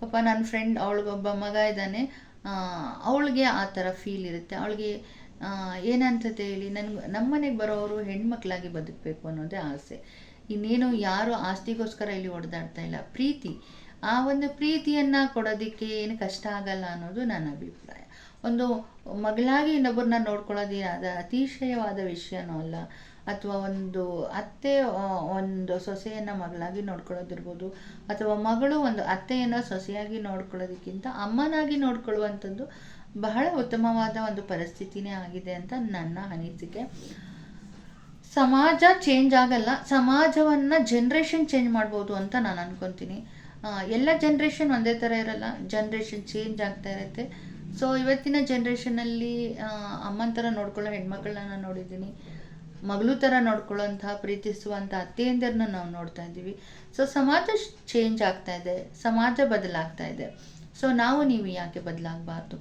ಪಾಪ ನನ್ನ ಫ್ರೆಂಡ್ ಅವಳಿಗೊಬ್ಬ ಮಗ ಇದ್ದಾನೆ ಅವಳಿಗೆ ಆ ಥರ ಫೀಲ್ ಇರುತ್ತೆ. ಅವಳಿಗೆ ಏನಂತತೆ ಹೇಳಿ, ನನ್ಗೆ ನಮ್ಮ ಮನೆಗೆ ಬರೋರು ಹೆಣ್ಮಕ್ಳಾಗಿ ಬದುಕಬೇಕು ಅನ್ನೋದೇ ಆಸೆ. ಇನ್ನೇನು ಯಾರು ಆಸ್ತಿಗೋಸ್ಕರ ಇಲ್ಲಿ ಹೊಡೆದಾಡ್ತಾ ಇಲ್ಲ. ಪ್ರೀತಿ. ಆ ಒಂದು ಪ್ರೀತಿಯನ್ನು ಕೊಡೋದಕ್ಕೆ ಏನು ಕಷ್ಟ ಆಗಲ್ಲ ಅನ್ನೋದು ನನ್ನ ಅಭಿಪ್ರಾಯ. ಒಂದು ಮಗಳಾಗಿ ಇನ್ನೊಬ್ಬರನ್ನ ನೋಡ್ಕೊಳ್ಳೋದು ಅದು ಅತಿಶಯವಾದ ವಿಷಯನೂ ಅಲ್ಲ. ಅಥವಾ ಒಂದು ಅತ್ತೆ ಒಂದು ಸೊಸೆಯನ್ನು ಮಗಳಾಗಿ ನೋಡ್ಕೊಳ್ಳೋದಿರ್ಬೋದು. ಅಥವಾ ಮಗಳು ಒಂದು ಅತ್ತೆಯನ್ನು ಸೊಸೆಯಾಗಿ ನೋಡ್ಕೊಳ್ಳೋದಕ್ಕಿಂತ ಅಮ್ಮನಾಗಿ ನೋಡ್ಕೊಳ್ಳುವಂಥದ್ದು ಬಹಳ ಉತ್ತಮವಾದ ಒಂದು ಪರಿಸ್ಥಿತಿನೇ ಆಗಿದೆ ಅಂತ ನನ್ನ ಅನಿಸಿಕೆ. ಸಮಾಜ ಚೇಂಜ್ ಆಗಲ್ಲ, ಸಮಾಜವನ್ನು ಜನ್ರೇಷನ್ ಚೇಂಜ್ ಮಾಡ್ಬೋದು ಅಂತ ನಾನು ಅನ್ಕೊತೀನಿ. ಎಲ್ಲ ಜನ್ರೇಷನ್ ಒಂದೇ ಥರ ಇರಲ್ಲ ಜನ್ರೇಷನ್ ಚೇಂಜ್ ಆಗ್ತಾ ಇರುತ್ತೆ. ಸೊ ಇವತ್ತಿನ ಜನ್ರೇಷನಲ್ಲಿ ಅಮ್ಮನ ಥರ ನೋಡ್ಕೊಳ್ಳೋ ಹೆಣ್ಮಕ್ಳನ್ನ ನಾನು ನೋಡಿದ್ದೀನಿ. ಮಗಳು ಥರ ನೋಡ್ಕೊಳ್ಳೋಂತಹ ಪ್ರೀತಿಸುವಂಥ ಅತ್ತೆಯಂದಿರನ್ನ ನಾವು ನೋಡ್ತಾ ಇದ್ದೀವಿ. ಸೊ ಸಮಾಜ ಚೇಂಜ್ ಆಗ್ತಾ ಇದೆ. ಸಮಾಜ ಬದಲಾಗ್ತಾ ಇದೆ. ಸೊ ನಾವು ನೀವು ಯಾಕೆ ಬದಲಾಗಬಾರ್ದು?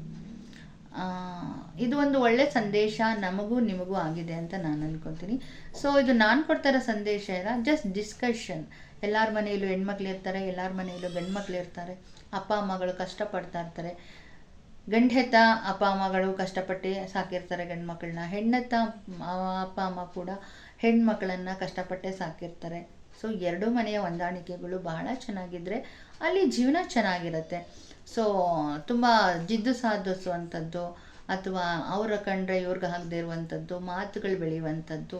ಇದು ಒಂದು ಒಳ್ಳೆ ಸಂದೇಶ, ನಮಗೂ ನಿಮಗೂ ಆಗಿದೆ ಅಂತ ನಾನು ಅನ್ಕೊತೀನಿ. ಸೊ ಇದು ನಾನು ಕೊಡ್ತಾರೋ ಸಂದೇಶ ಇಲ್ಲ ಜಸ್ಟ್ ಡಿಸ್ಕಷನ್ ಎಲ್ಲರ ಮನೆಯಲ್ಲೂ ಹೆಣ್ಮಕ್ಳು ಇರ್ತಾರೆ, ಎಲ್ಲರ ಮನೆಯಲ್ಲೂ ಗಂಡ್ಮಕ್ಳು ಇರ್ತಾರೆ. ಅಪ್ಪ, ಅಮ್ಮಗಳು ಕಷ್ಟಪಡ್ತಾ ಇರ್ತಾರೆ. ಗಂಡು ಹೆತ್ತ ಅಪ್ಪ ಅಮ್ಮಗಳು ಕಷ್ಟಪಟ್ಟು ಸಾಕಿರ್ತಾರೆ ಗಂಡು ಮಕ್ಕಳನ್ನ ಹೆಣ್ಣೆತ್ತ ಅಪ್ಪ ಅಮ್ಮ ಕೂಡ ಹೆಣ್ಮಕ್ಳನ್ನ ಕಷ್ಟಪಟ್ಟೆ ಸಾಕಿರ್ತಾರೆ. ಸೊ ಎರಡೂ ಮನೆಯ ಹೊಂದಾಣಿಕೆಗಳು ಬಹಳ ಚೆನ್ನಾಗಿದ್ದರೆ ಅಲ್ಲಿ ಜೀವನ ಚೆನ್ನಾಗಿರುತ್ತೆ. ಸೊ ತುಂಬ ಜಿದ್ದು ಸಾಧಿಸುವಂಥದ್ದು ಅಥವಾ ಅವರ ಕಂಡ್ರೆ ಇವ್ರಿಗೆ ಹಾಕದೆ ಇರುವಂಥದ್ದು, ಮಾತುಗಳು ಬೆಳೆಯುವಂಥದ್ದು,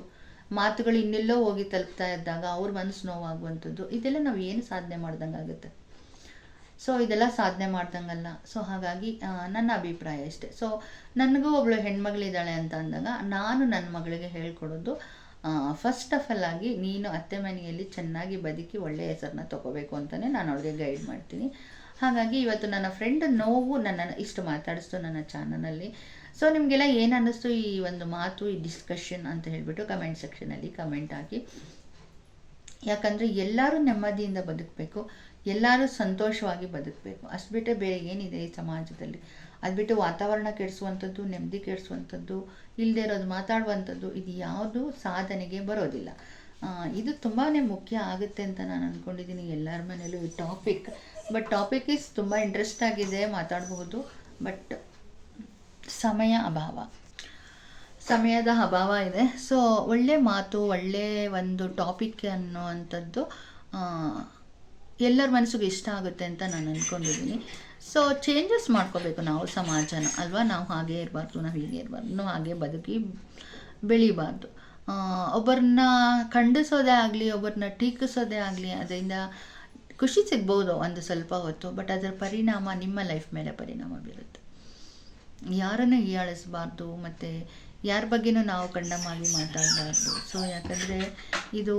ಮಾತುಗಳು ಇನ್ನೆಲ್ಲೋ ಹೋಗಿ ತಲುಪ್ತಾ ಇದ್ದಾಗ ಅವ್ರ ಮನಸ್ಸು ನೋವಾಗುವಂಥದ್ದು, ಇದೆಲ್ಲ ನಾವು ಏನು ಸಾಧನೆ ಮಾಡ್ದಂಗೆ ಆಗುತ್ತೆ ಸೊ ಇದೆಲ್ಲ ಸಾಧನೆ ಮಾಡ್ದಂಗಲ್ಲ. ಸೊ ಹಾಗಾಗಿ ನನ್ನ ಅಭಿಪ್ರಾಯ ಅಷ್ಟೇ ಸೊ ನನಗೂ ಒಬ್ಳು ಹೆಣ್ಮಗಳಿದ್ದಾಳೆ ಅಂತ ಅಂದಾಗ ನಾನು ನನ್ನ ಮಗಳಿಗೆ ಹೇಳ್ಕೊಡೋದು ಫಸ್ಟ್ ಆಫ್ ಆಲ್ ಆಗಿ ನೀನು ಅತ್ತೆ ಮನೆಯಲ್ಲಿ ಚೆನ್ನಾಗಿ ಬದುಕಿ ಒಳ್ಳೆಯ ಹೆಸರನ್ನ ತಗೋಬೇಕು ಅಂತಲೇ ನಾನು ಅವಳಿಗೆ ಗೈಡ್ ಮಾಡ್ತೀನಿ. ಹಾಗಾಗಿ ಇವತ್ತು ನನ್ನ ಫ್ರೆಂಡ್ ನೋವು ನನ್ನನ್ನು ಇಷ್ಟು ಮಾತಾಡಿಸ್ತು ನನ್ನ ಚಾನಲಲ್ಲಿ ಸೊ ನಿಮಗೆಲ್ಲ ಏನು ಅನ್ನಿಸ್ತು ಈ ಒಂದು ಮಾತು, ಈ ಡಿಸ್ಕಷನ್ ಅಂತ ಹೇಳಿಬಿಟ್ಟು ಕಮೆಂಟ್ ಸೆಕ್ಷನಲ್ಲಿ ಕಮೆಂಟ್ ಹಾಕಿ. ಯಾಕಂದರೆ ಎಲ್ಲರೂ ನೆಮ್ಮದಿಯಿಂದ ಬದುಕಬೇಕು. ಎಲ್ಲರೂ ಸಂತೋಷವಾಗಿ ಬದುಕಬೇಕು. ಅಷ್ಟು ಬಿಟ್ಟರೆ ಬೇರೆ ಏನಿದೆ ಈ ಸಮಾಜದಲ್ಲಿ? ಅದು ಬಿಟ್ಟು ವಾತಾವರಣ ಕೆಡಿಸುವಂಥದ್ದು, ನೆಮ್ಮದಿ ಕೆಡಿಸುವಂಥದ್ದು ಇಲ್ಲದೆ ಇರೋದು ಮಾತಾಡುವಂಥದ್ದು, ಇದು ಯಾವುದು ಸಾಧನೆಗೆ ಬರೋದಿಲ್ಲ. ಇದು ತುಂಬಾ ಮುಖ್ಯ ಆಗುತ್ತೆ ಅಂತ ನಾನು ಅಂದ್ಕೊಂಡಿದ್ದೀನಿ ಎಲ್ಲರ ಮನೇಲೂ ಈ ಟಾಪಿಕ್ ಬಟ್ ಟಾಪಿಕ್ ಇಸ್ ತುಂಬ ಇಂಟ್ರೆಸ್ಟ್ ಆಗಿದೆ ಮಾತಾಡಬಹುದು. ಬಟ್ ಸಮಯ ಅಭಾವ. ಸಮಯದ ಅಭಾವ ಇದೆ. ಸೊ ಒಳ್ಳೆ ಮಾತು, ಒಳ್ಳೆ ಒಂದು ಟಾಪಿಕ್ ಅನ್ನುವಂಥದ್ದು ಎಲ್ಲರ ಮನಸ್ಸಿಗೆ ಇಷ್ಟ ಆಗುತ್ತೆ ಅಂತ ನಾನು ಅಂದ್ಕೊಂಡಿದ್ದೀನಿ ಸೊ ಚೇಂಜಸ್ ಮಾಡ್ಕೋಬೇಕು ನಾವು ಸಮಾಜನ, ಅಲ್ವಾ? ನಾವು ಹಾಗೆ ಇರಬಾರ್ದು, ನಾವು ಹೀಗೆ ಇರಬಾರ್ದು, ನಾವು ಹಾಗೆ ಬದುಕಿ ಬೆಳಿಬಾರ್ದು. ಒಬ್ಬರನ್ನ ಖಂಡಿಸೋದೇ ಆಗಲಿ, ಒಬ್ಬರನ್ನ ಟೀಕಿಸೋದೇ ಆಗಲಿ, ಅದರಿಂದ ಖುಷಿ ಸಿಗ್ಬೋದು ಒಂದು ಸ್ವಲ್ಪ ಹೊತ್ತು, ಬಟ್ ಅದರ ಪರಿಣಾಮ ನಿಮ್ಮ ಲೈಫ್ ಮೇಲೆ ಪರಿಣಾಮ ಬೀರುತ್ತೆ. ಯಾರನ್ನು ಹೀಯಾಳಿಸಬಾರ್ದು, ಮತ್ತು ಯಾರ ಬಗ್ಗೆನೂ ನಾವು ಕಂಡಮಾಗಿ ಮಾತಾಡಬಾರ್ದು. ಸೊ ಯಾಕಂದರೆ ಇದು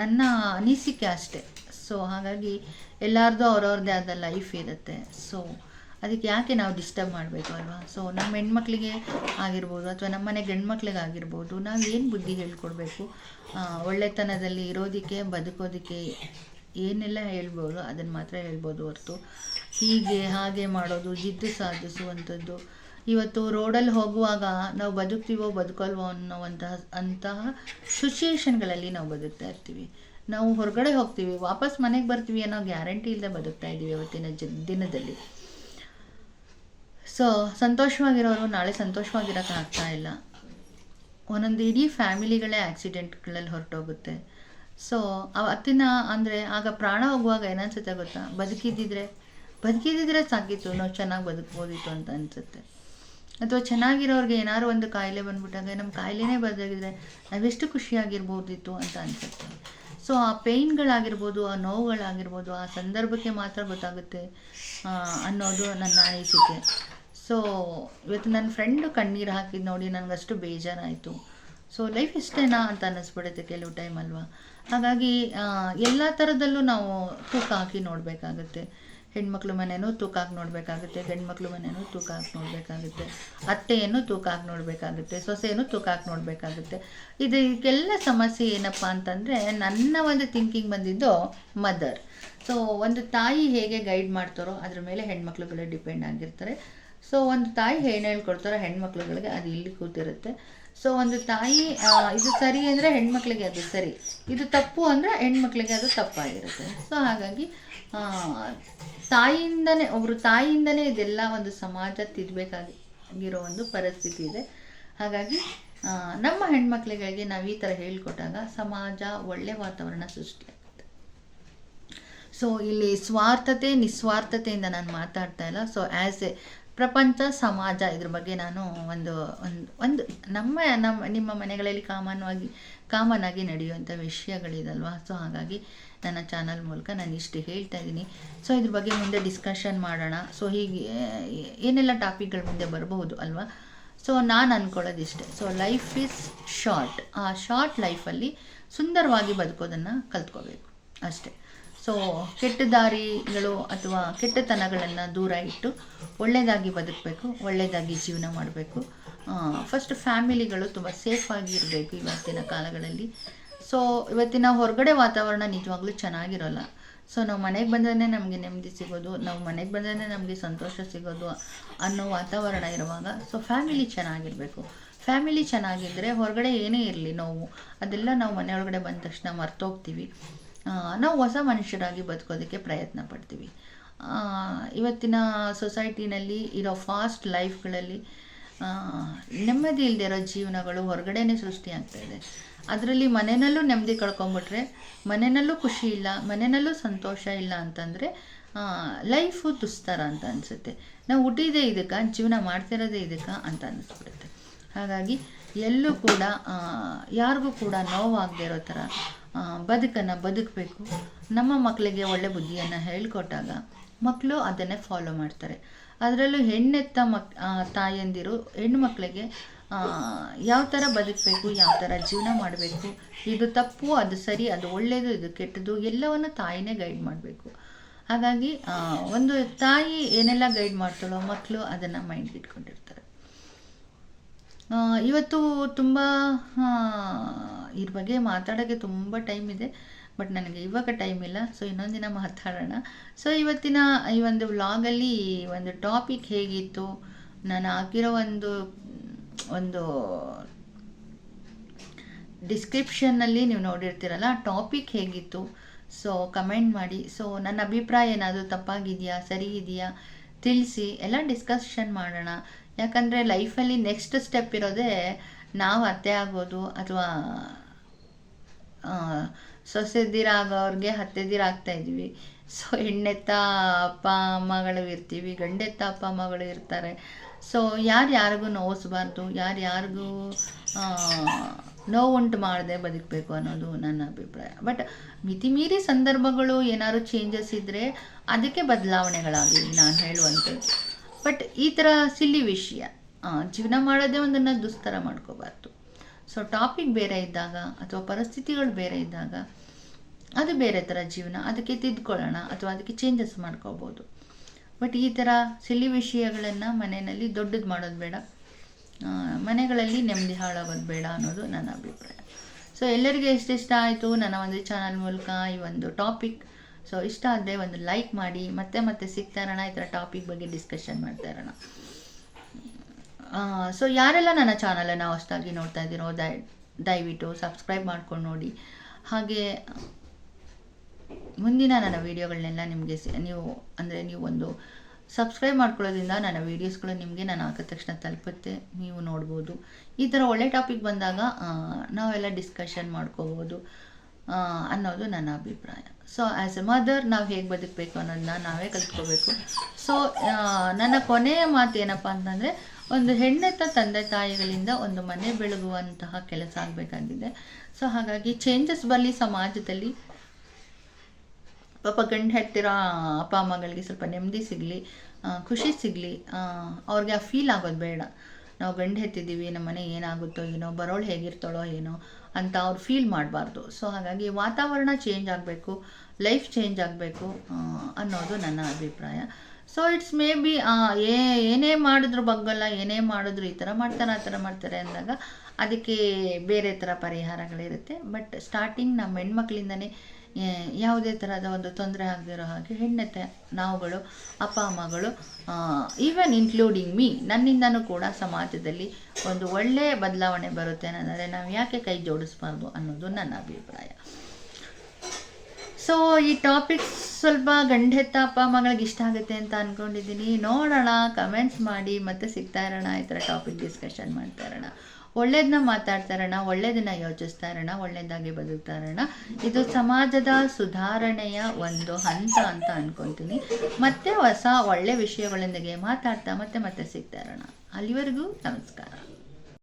ನನ್ನ ಅನಿಸಿಕೆ ಅಷ್ಟೆ. ಸೊ ಹಾಗಾಗಿ ಎಲ್ಲರದ್ದು ಅವ್ರವ್ರದ್ದೇ ಆದ ಲೈಫ್ ಇರುತ್ತೆ. ಸೊ ಅದಕ್ಕೆ ಯಾಕೆ ನಾವು ಡಿಸ್ಟರ್ಬ್ ಮಾಡಬೇಕು ಅಲ್ವಾ? ಸೊ ನಮ್ಮ ಹೆಣ್ಮಕ್ಳಿಗೆ ಆಗಿರ್ಬೋದು ಅಥವಾ ನಮ್ಮನೆ ಗಂಡು ಮಕ್ಳಿಗೆ ಆಗಿರ್ಬೋದು ನಾವು ಏನು ಬುದ್ಧಿ ಹೇಳ್ಕೊಡ್ಬೇಕು? ಒಳ್ಳೆತನದಲ್ಲಿ ಇರೋದಕ್ಕೆ, ಬದುಕೋದಕ್ಕೆ ಏನೆಲ್ಲ ಹೇಳ್ಬೋದು ಅದನ್ನು ಮಾತ್ರ ಹೇಳ್ಬೋದು ಹೊರತು. ಹೀಗೆ, ಹಾಗೆ ಮಾಡೋದು, ಜಿದ್ದು ಸಾಧಿಸುವಂಥದ್ದು. ಇವತ್ತು ರೋಡಲ್ಲಿ ಹೋಗುವಾಗ ನಾವು ಬದುಕ್ತೀವೋ, ಬದುಕಲ್ವೋ ಅನ್ನೋವಂತಹ, ಅಂತಹ ಸಿಚುಯೇಷನ್ಗಳಲ್ಲಿ ನಾವು ಬದುಕ್ತಾ ಇರ್ತೀವಿ. ನಾವು ಹೊರಗಡೆ ಹೋಗ್ತೀವಿ, ವಾಪಸ್ ಮನೆಗೆ ಬರ್ತೀವಿ ಅನ್ನೋ ಗ್ಯಾರಂಟಿ ಇಲ್ಲದೆ ಬದುಕ್ತಾ ಇದ್ದೀವಿ ಅವತ್ತಿನ ಜ, ದಿನದಲ್ಲಿ. ಸೊ ಸಂತೋಷವಾಗಿರೋರು ನಾಳೆ ಸಂತೋಷವಾಗಿರೋಕೆ ಆಗ್ತಾ ಇಲ್ಲ. ಒಂದೊಂದು ಇಡೀ ಫ್ಯಾಮಿಲಿಗಳೇ ಆಕ್ಸಿಡೆಂಟ್ಗಳಲ್ಲಿ ಹೊರಟೋಗುತ್ತೆ. ಸೊ ಅವತ್ತಿನ ಅಂದರೆ ಆಗ ಪ್ರಾಣ ಹೋಗುವಾಗ ಏನನ್ಸುತ್ತೆ ಗೊತ್ತಾ? ಬದುಕಿದ್ದಿದ್ರೆ ಬದುಕಿದ್ದಿದ್ರೆ ಸಾಕಿತ್ತು, ನಾವು ಚೆನ್ನಾಗಿ ಬದುಕ್ಬೋದಿತ್ತು ಅಂತ ಅನಿಸುತ್ತೆ. ಅಥವಾ ಚೆನ್ನಾಗಿರೋರಿಗೆ ಏನಾದ್ರು ಒಂದು ಕಾಯಿಲೆ ಬಂದ್ಬಿಟ್ಟಾಗ ನಮ್ಮ ಕಾಯಿಲೆನೇ ಬದಲಾಗಿದ್ರೆ ನಾವೆಷ್ಟು ಖುಷಿಯಾಗಿರ್ಬೋದಿತ್ತು ಅಂತ ಅನಿಸುತ್ತೆ. ಸೊ ಆ ಪೇಯ್ನ್ಗಳಾಗಿರ್ಬೋದು ಆ ನೋವುಗಳಾಗಿರ್ಬೋದು, ಆ ಸಂದರ್ಭಕ್ಕೆ ಮಾತ್ರ ಗೊತ್ತಾಗುತ್ತೆ ಅನ್ನೋದು ನನ್ನ ಅನಿಸಿಕೆ. ಸೊ ಇವತ್ತು ನನ್ನ ಫ್ರೆಂಡ್ ಕಣ್ಣೀರು ಹಾಕಿದ್ದು ನೋಡಿ ನನಗಷ್ಟು ಬೇಜಾರಾಯಿತು. ಸೊ ಲೈಫ್ ಇಷ್ಟೇನಾ ಅಂತ ಅನ್ನಿಸ್ಬಿಡುತ್ತೆ ಕೆಲವು ಟೈಮ್ ಅಲ್ವಾ? ಹಾಗಾಗಿ ಎಲ್ಲ ಥರದಲ್ಲೂ ನಾವು ತೂಕ ಹಾಕಿ ನೋಡಬೇಕಾಗುತ್ತೆ. ಹೆಣ್ಮಕ್ಳು ಮನೆಯೂ ತೂಕ ಹಾಕಿ ನೋಡಬೇಕಾಗುತ್ತೆ, ಗಂಡ್ಮಕ್ಳು ಮನೆಯೂ ತೂಕ ಹಾಕಿ ನೋಡಬೇಕಾಗುತ್ತೆ, ಅತ್ತೆಯನ್ನು ತೂಕ ಹಾಕಿ ನೋಡಬೇಕಾಗುತ್ತೆ, ಸೊಸೆಯನ್ನು ತೂಕ ಹಾಕಿ ನೋಡಬೇಕಾಗುತ್ತೆ. ಇದಕ್ಕೆಲ್ಲ ಸಮಸ್ಯೆ ಏನಪ್ಪ ಅಂತಂದರೆ, ನನ್ನ ಒಂದು ಥಿಂಕಿಂಗ್ ಬಂದಿದ್ದು ಮದರ್ ಸೊ ಒಂದು ತಾಯಿ ಹೇಗೆ ಗೈಡ್ ಮಾಡ್ತಾರೋ ಅದ್ರ ಮೇಲೆ ಹೆಣ್ಮಕ್ಳುಗಳು ಡಿಪೆಂಡ್ ಆಗಿರ್ತಾರೆ. ಸೊ ಒಂದು ತಾಯಿ ಏನು ಹೇಳ್ಕೊಡ್ತಾರೋ ಹೆಣ್ಮಕ್ಳುಗಳಿಗೆ ಅದು ಇಲ್ಲಿ ಕೂತಿರುತ್ತೆ. ಸೊ ಒಂದು ತಾಯಿ ಇದು ಸರಿ ಅಂದರೆ ಹೆಣ್ಮಕ್ಳಿಗೆ ಅದು ಸರಿ, ಇದು ತಪ್ಪು ಅಂದರೆ ಹೆಣ್ಮಕ್ಳಿಗೆ ಅದು ತಪ್ಪಾಗಿರುತ್ತೆ. ಸೊ ಹಾಗಾಗಿ ತಾಯಿಯಿಂದನೇ, ಒಬ್ರು ತಾಯಿಯಿಂದನೇ ಇದೆಲ್ಲ ಒಂದು ಸಮಾಜ ತಿರ್ಬೇಕಾಗಿರೋ ಒಂದು ಪರಿಸ್ಥಿತಿ ಇದೆ. ಹಾಗಾಗಿ ನಮ್ಮ ಹೆಣ್ಮಕ್ಳುಗಳಿಗೆ ನಾವು ಈ ಥರ ಹೇಳ್ಕೊಟ್ಟಾಗ ಸಮಾಜ ಒಳ್ಳೆ ವಾತಾವರಣ ಸೃಷ್ಟಿಯಾಗುತ್ತೆ ಸೊ ಇಲ್ಲಿ ಸ್ವಾರ್ಥತೆ, ನಿಸ್ವಾರ್ಥತೆಯಿಂದ ನಾನು ಮಾತಾಡ್ತಾ ಇಲ್ಲ. ಸೊ ಆ್ಯಸ್ ಎ ಪ್ರಪಂಚ, ಸಮಾಜ ಇದ್ರ ಬಗ್ಗೆ ನಾನು ಒಂದು ಒಂದು ಒಂದು, ನಮ್ಮ ನಮ್ಮ, ನಿಮ್ಮ ಮನೆಗಳಲ್ಲಿ ಕಾಮನ್ವಾಗಿ, ಕಾಮನ್ ಆಗಿ ನಡೆಯುವಂಥ ವಿಷಯಗಳಿದಲ್ವಾ? ಸೊ ಹಾಗಾಗಿ ನನ್ನ ಚಾನಲ್ ಮೂಲಕ ನಾನು ಇಷ್ಟು ಹೇಳ್ತಾ ಇದ್ದೀನಿ. ಸೊ ಇದ್ರ ಬಗ್ಗೆ ಮುಂದೆ ಡಿಸ್ಕಷನ್ ಮಾಡೋಣ. ಸೊ ಹೀಗೆ, ಏನೆಲ್ಲ ಟಾಪಿಕ್ಗಳು ಮುಂದೆ ಬರಬಹುದು ಅಲ್ವಾ? ಸೊ ನಾನು ಅಂದ್ಕೊಳ್ಳೋದಿಷ್ಟೇ ಸೊ ಲೈಫ್ ಈಸ್ ಶಾರ್ಟ್ ಆ ಶಾರ್ಟ್ ಲೈಫಲ್ಲಿ ಸುಂದರವಾಗಿ ಬದುಕೋದನ್ನು ಕಲ್ತ್ಕೋಬೇಕು. ಅಷ್ಟೇ. ಸೊ ಕೆಟ್ಟ ದಾರಿಗಳು ಅಥವಾ ಕೆಟ್ಟತನಗಳನ್ನು ದೂರ ಇಟ್ಟು ಒಳ್ಳೆಯದಾಗಿ ಬದುಕಬೇಕು ಒಳ್ಳೆಯದಾಗಿ ಜೀವನ ಮಾಡಬೇಕು. ಫಸ್ಟ್ ಫ್ಯಾಮಿಲಿಗಳು ತುಂಬ ಸೇಫಾಗಿ ಇರಬೇಕು ಇವತ್ತಿನ ಕಾಲಗಳಲ್ಲಿ. ಸೊ ಇವತ್ತಿನ ಹೊರಗಡೆ ವಾತಾವರಣ ನಿಜವಾಗ್ಲೂ ಚೆನ್ನಾಗಿರೋಲ್ಲ. ಸೊ ನಾವು ಮನೆಗೆ ಬಂದ್ರೆ ನಮಗೆ ನೆಮ್ಮದಿ ಸಿಗೋದು, ನಾವು ಮನೆಗೆ ಬಂದ್ರೆ ನಮಗೆ ಸಂತೋಷ ಸಿಗೋದು ಅನ್ನೋ ವಾತಾವರಣ ಇರುವಾಗ ಸೊ ಫ್ಯಾಮಿಲಿ ಚೆನ್ನಾಗಿರಬೇಕು. ಫ್ಯಾಮಿಲಿ ಚೆನ್ನಾಗಿದ್ದರೆ ಹೊರಗಡೆ ಏನೇ ಇರಲಿ ನೋವು, ಅದೆಲ್ಲ ನಾವು ಮನೆಯೊಳಗಡೆ ಬಂದ ತಕ್ಷಣ ಮರ್ತೋಗ್ತೀವಿ. ನಾವು ಹೊಸ ಮನುಷ್ಯರಾಗಿ ಬದುಕೋದಕ್ಕೆ ಪ್ರಯತ್ನ ಪಡ್ತೀವಿ. ಇವತ್ತಿನ ಸೊಸೈಟಿನಲ್ಲಿ ಇರೋ ಫಾಸ್ಟ್ ಲೈಫ್ಗಳಲ್ಲಿ ನೆಮ್ಮದಿ ಇಲ್ಲದೆ ಇರೋ ಜೀವನಗಳು ಹೊರಗಡೆನೇ ಸೃಷ್ಟಿಯಾಗ್ತಾ ಇದೆ. ಅದರಲ್ಲಿ ಮನೆಯಲ್ಲೂ ನೆಮ್ಮದಿ ಕಳ್ಕೊಂಬಿಟ್ರೆ ಮನೆಯಲ್ಲೂ ಖುಷಿ ಇಲ್ಲ ಮನೆಯಲ್ಲೂ ಸಂತೋಷ ಇಲ್ಲ ಅಂತಂದರೆ ಲೈಫು ದುಸ್ತರ ಅಂತ ಅನಿಸುತ್ತೆ. ನಾವು ಹುಟ್ಟಿದೇ ಇದಕ್ಕೆ, ಜೀವನ ಮಾಡ್ತಿರೋದೇ ಇದಕ್ಕೆ ಅಂತ ಅನ್ನಿಸ್ಬಿಡುತ್ತೆ ಹಾಗಾಗಿ ಎಲ್ಲೂ ಕೂಡ ಯಾರಿಗೂ ಕೂಡ ನೋವಾಗದೇ ಇರೋ ಥರ ಬದುಕನ್ನು ಬದುಕಬೇಕು. ನಮ್ಮ ಮಕ್ಕಳಿಗೆ ಒಳ್ಳೆ ಬುದ್ಧಿಯನ್ನು ಹೇಳಿಕೊಟ್ಟಾಗ ಮಕ್ಕಳು ಅದನ್ನೇ ಫಾಲೋ ಮಾಡ್ತಾರೆ. ಅದರಲ್ಲೂ ಹೆಣ್ಣೆತ್ತ ಮಕ್ ತಾಯಂದಿರು ಹೆಣ್ಣು ಮಕ್ಕಳಿಗೆ ಯಾವ ಥರ ಬದುಕಬೇಕು, ಯಾವ ಥರ ಜೀವನ ಮಾಡಬೇಕು, ಇದು ತಪ್ಪು, ಅದು ಸರಿ, ಅದು ಒಳ್ಳೆಯದು ಇದು ಕೆಟ್ಟದ್ದು ಎಲ್ಲವನ್ನು ತಾಯಿನೇ ಗೈಡ್ ಮಾಡಬೇಕು. ಹಾಗಾಗಿ ಒಂದು ತಾಯಿ ಏನೆಲ್ಲ ಗೈಡ್ ಮಾಡ್ತಾಳೋ ಮಕ್ಕಳು ಅದನ್ನು ಮೈಂಡ್ ಇಟ್ಕೊಂಡಿರ್ತಾರೆ. ಇವತ್ತು ತುಂಬ ಇದ್ರ ಬಗ್ಗೆ ಮಾತಾಡೋಕ್ಕೆ ತುಂಬ ಟೈಮ್ ಇದೆ ಬಟ್ ನನಗೆ ಇವಾಗ ಟೈಮ್ ಇಲ್ಲ ಸೊ ದಿನ ಮಾತಾಡೋಣ. ಸೊ ಇವತ್ತಿನ ಈ ಒಂದು ವ್ಲಾಗಲ್ಲಿ ಒಂದು ಟಾಪಿಕ್ ಹೇಗಿತ್ತು? ನಾನು ಹಾಕಿರೋ ಒಂದು ಒಂದು ಡಿಸ್ಕ್ರಿಪ್ಷನ್ನಲ್ಲಿ ನೀವು ನೋಡಿರ್ತೀರಲ್ಲ ಟಾಪಿಕ್ ಹೇಗಿತ್ತು? ಸೊ ಕಮೆಂಟ್ ಮಾಡಿ. ಸೊ ನನ್ನ ಅಭಿಪ್ರಾಯ ಏನಾದರೂ ತಪ್ಪಾಗಿದೆಯಾ? ಸರಿ ಇದೆಯಾ? ತಿಳಿಸಿ. ಎಲ್ಲ ಡಿಸ್ಕಷನ್ ಮಾಡೋಣ. ಯಾಕಂದರೆ ಲೈಫಲ್ಲಿ ನೆಕ್ಸ್ಟ್ ಸ್ಟೆಪ್ ಇರೋದೇ ನಾವು ಅತ್ತೆ ಆಗೋದು ಅಥವಾ ಸೊಸೆದಿರ ಆಗೋವ್ರಿಗೆ ಹತ್ತೆದಿರ ಸೊ ಹೆಣ್ಣೆತ್ತ ಅಪ್ಪ ಅಮ್ಮಗಳು ಇರ್ತೀವಿ, ಗಂಡೆತ್ತ ಅಪ್ಪ ಅಮ್ಮಗಳು ಇರ್ತಾರೆ. ಸೊ ಯಾರು ಯಾರಿಗೂ ನೋವಿಸ್ಬಾರ್ದು ಯಾರು ಯಾರಿಗೂ ನೋವುಂಟು ಮಾಡದೆ ಬದುಕಬೇಕು ಅನ್ನೋದು ನನ್ನ ಅಭಿಪ್ರಾಯ. ಬಟ್ ಮಿತಿಮೀರಿ ಸಂದರ್ಭಗಳು ಏನಾದ್ರು ಚೇಂಜಸ್ ಇದ್ದರೆ ಅದಕ್ಕೆ ಬದಲಾವಣೆಗಳಾಗಿ ನಾನು ಹೇಳುವಂಥದ್ದು ಬಟ್ ಈ ಥರ ಸಿಲ್ಲಿ ವಿಷಯ ಜೀವನ ಮಾಡೋದೇ ಒಂದನ್ನು ದುಸ್ತರ ಮಾಡ್ಕೋಬಾರ್ದು. ಸೊ ಟಾಪಿಕ್ ಬೇರೆ ಇದ್ದಾಗ ಅಥವಾ ಪರಿಸ್ಥಿತಿಗಳು ಬೇರೆ ಇದ್ದಾಗ ಅದು ಬೇರೆ ಥರ ಜೀವನ, ಅದಕ್ಕೆ ತಿದ್ಕೊಳ್ಳೋಣ ಅಥವಾ ಅದಕ್ಕೆ ಚೇಂಜಸ್ ಮಾಡ್ಕೋಬೋದು. ಬಟ್ ಈ ಥರ ಸಿಲಿ ವಿಷಯಗಳನ್ನು ಮನೆಯಲ್ಲಿ ದೊಡ್ಡದು ಮಾಡೋದು ಬೇಡ. ಮನೆಗಳಲ್ಲಿ ನೆಮ್ಮದಿ ಹಾಳಾಗೋದು ಬೇಡ ಅನ್ನೋದು ನನ್ನ ಅಭಿಪ್ರಾಯ. ಸೊ ಎಲ್ಲರಿಗೆ ಇಷ್ಟ ಆಯಿತು? ನನ್ನ ಒಂದು ಚಾನಲ್ ಮೂಲಕ ಈ ಒಂದು ಟಾಪಿಕ್ ಸೊ ಇಷ್ಟ ಆದರೆ ಒಂದು ಲೈಕ್ ಮಾಡಿ, ಮತ್ತೆ ಮತ್ತೆ ಸಿಗ್ತಾ ಇರೋಣ. ಈ ಥರ ಟಾಪಿಕ್ ಬಗ್ಗೆ ಡಿಸ್ಕಷನ್ ಮಾಡ್ತಾ ಇರೋಣ. ಸೊ ಯಾರೆಲ್ಲ ನನ್ನ ಚಾನಲನ್ನು ಹೊಸದಾಗಿ ನೋಡ್ತಾ ಇದ್ದೀರೋ, ದಯ, ದಯವಿಟ್ಟು ಸಬ್ಸ್ಕ್ರೈಬ್ ಮಾಡ್ಕೊಂಡು ನೋಡಿ. ಹಾಗೆ ಮುಂದಿನ ನನ್ನ ವೀಡಿಯೋಗಳನ್ನೆಲ್ಲ ನಿಮಗೆ ನೀವು, ಅಂದರೆ ನೀವು ಒಂದು ಸಬ್ಸ್ಕ್ರೈಬ್ ಮಾಡ್ಕೊಳ್ಳೋದ್ರಿಂದ ನನ್ನ ವೀಡಿಯೋಸ್ಗಳು ನಿಮಗೆ ನಾನು ಹಾಕಿದ ತಕ್ಷಣ ತಲುಪುತ್ತೆ, ನೀವು ನೋಡ್ಬೋದು. ಈ ಥರ ಒಳ್ಳೆ ಟಾಪಿಕ್ ಬಂದಾಗ ನಾವೆಲ್ಲ ಡಿಸ್ಕಷನ್ ಮಾಡ್ಕೋಬೋದು ಅನ್ನೋದು ನನ್ನ ಅಭಿಪ್ರಾಯ. ಸೊ ಆ್ಯಸ್ ಎ ಮದರ್ ನಾವು ಹೇಗೆ ಬದುಕಬೇಕು ಅನ್ನೋದನ್ನ ನಾವೇ ಕಲ್ತ್ಕೋಬೇಕು. ಸೊ ನನ್ನ ಕೊನೆಯ ಮಾತು ಏನಪ್ಪ ಅಂತಂದರೆ, ಒಂದು ಹೆಣ್ಣೆತ್ತ ತಂದೆ ತಾಯಿಗಳಿಂದ ಒಂದು ಮನೆ ಬೆಳಗುವಂತಹ ಕೆಲಸ ಆಗಬೇಕಾಗಿದೆ. ಸೊ ಹಾಗಾಗಿ ಚೇಂಜಸ್ ಬರಲಿ ಸಮಾಜದಲ್ಲಿ ಪಾಪ ಗಂಡು ಹೆತ್ತಿರೋ ಅಪ್ಪ ಅಮ್ಮಗಳಿಗೆ ಸ್ವಲ್ಪ ನೆಮ್ಮದಿ ಸಿಗಲಿ ಖುಷಿ ಸಿಗಲಿ ಅವ್ರಿಗೆ ಆ ಫೀಲ್ ಆಗೋದು ಬೇಡ. ನಾವು ಗಂಡು ಹೆತ್ತಿದ್ದೀವಿ, ನಮ್ಮ ಮನೆ ಏನಾಗುತ್ತೋ ಏನೋ, ಬರೋಳು ಹೇಗಿರ್ತಾಳೋ ಏನೋ ಅಂತ ಅವ್ರು ಫೀಲ್ ಮಾಡಬಾರ್ದು. ಸೊ ಹಾಗಾಗಿ ವಾತಾವರಣ ಚೇಂಜ್ ಆಗಬೇಕು ಲೈಫ್ ಚೇಂಜ್ ಆಗಬೇಕು ಅನ್ನೋದು ನನ್ನ ಅಭಿಪ್ರಾಯ. ಸೊ ಇಟ್ಸ್ ಮೇ ಬಿ ಏ, ಏನೇ ಮಾಡಿದ್ರು ಬಗ್ಗಲ್ಲ, ಏನೇ ಮಾಡಿದ್ರು ಈ ಥರ ಮಾಡ್ತಾರೆ, ಆ ಥರ ಮಾಡ್ತಾರೆ ಅಂದಾಗ ಅದಕ್ಕೆ ಬೇರೆ ಥರ ಪರಿಹಾರಗಳಿರುತ್ತೆ. ಬಟ್ ಸ್ಟಾರ್ಟಿಂಗ್ ನಮ್ಮ ಹೆಣ್ಮಕ್ಳಿಂದನೇ ಯಾವುದೇ ಥರದ ಒಂದು ತೊಂದರೆ ಆಗದಿರೋ ಹಾಗೆ ಹೆಣ್ಣತೆ ನಾವುಗಳು, ಅಪ್ಪ, ಅಮ್ಮಗಳು ಈವನ್ ಇನ್ಕ್ಲೂಡಿಂಗ್ ಮೀ ನನ್ನಿಂದನೂ ಕೂಡ ಸಮಾಜದಲ್ಲಿ ಒಂದು ಒಳ್ಳೆಯ ಬದಲಾವಣೆ ಬರುತ್ತೆ ಅನ್ನೋದಾದರೆ ನಾವು ಯಾಕೆ ಕೈ ಜೋಡಿಸ್ಬಾರ್ದು ಅನ್ನೋದು ನನ್ನ ಅಭಿಪ್ರಾಯ. ಸೊ ಈ ಟಾಪಿಕ್ ಸ್ವಲ್ಪ ಗಂಡೆತ್ತ ಅಪ್ಪ ಮಗಳಿಗೆ ಇಷ್ಟ ಆಗುತ್ತೆ ಅಂತ ಅಂದ್ಕೊಂಡಿದ್ದೀನಿ ನೋಡೋಣ ಕಮೆಂಟ್ಸ್ ಮಾಡಿ, ಮತ್ತೆ ಸಿಗ್ತಾ ಇರೋಣ, ಈ ಥರ ಟಾಪಿಕ್ ಡಿಸ್ಕಷನ್ ಮಾಡ್ತಾ ಇರೋಣ. ಒಳ್ಳೇದನ್ನ ಮಾತಾಡ್ತಾ ಇರೋಣ ಒಳ್ಳೇದನ್ನ ಯೋಚಿಸ್ತಾ ಇರೋಣ ಒಳ್ಳೇದಾಗಿ ಬದುಕ್ತಾ ಇರೋಣ ಇದು ಸಮಾಜದ ಸುಧಾರಣೆಯ ಒಂದು ಹಂತ ಅಂತ ಅನ್ಕೊಂತೀನಿ. ಮತ್ತೆ ಹೊಸ ಒಳ್ಳೆ ವಿಷಯಗಳೊಂದಿಗೆ ಮಾತಾಡ್ತಾ ಮತ್ತೆ ಮತ್ತೆ ಸಿಗ್ತಾ ಇರೋಣ ಅಲ್ಲಿವರೆಗೂ ನಮಸ್ಕಾರ.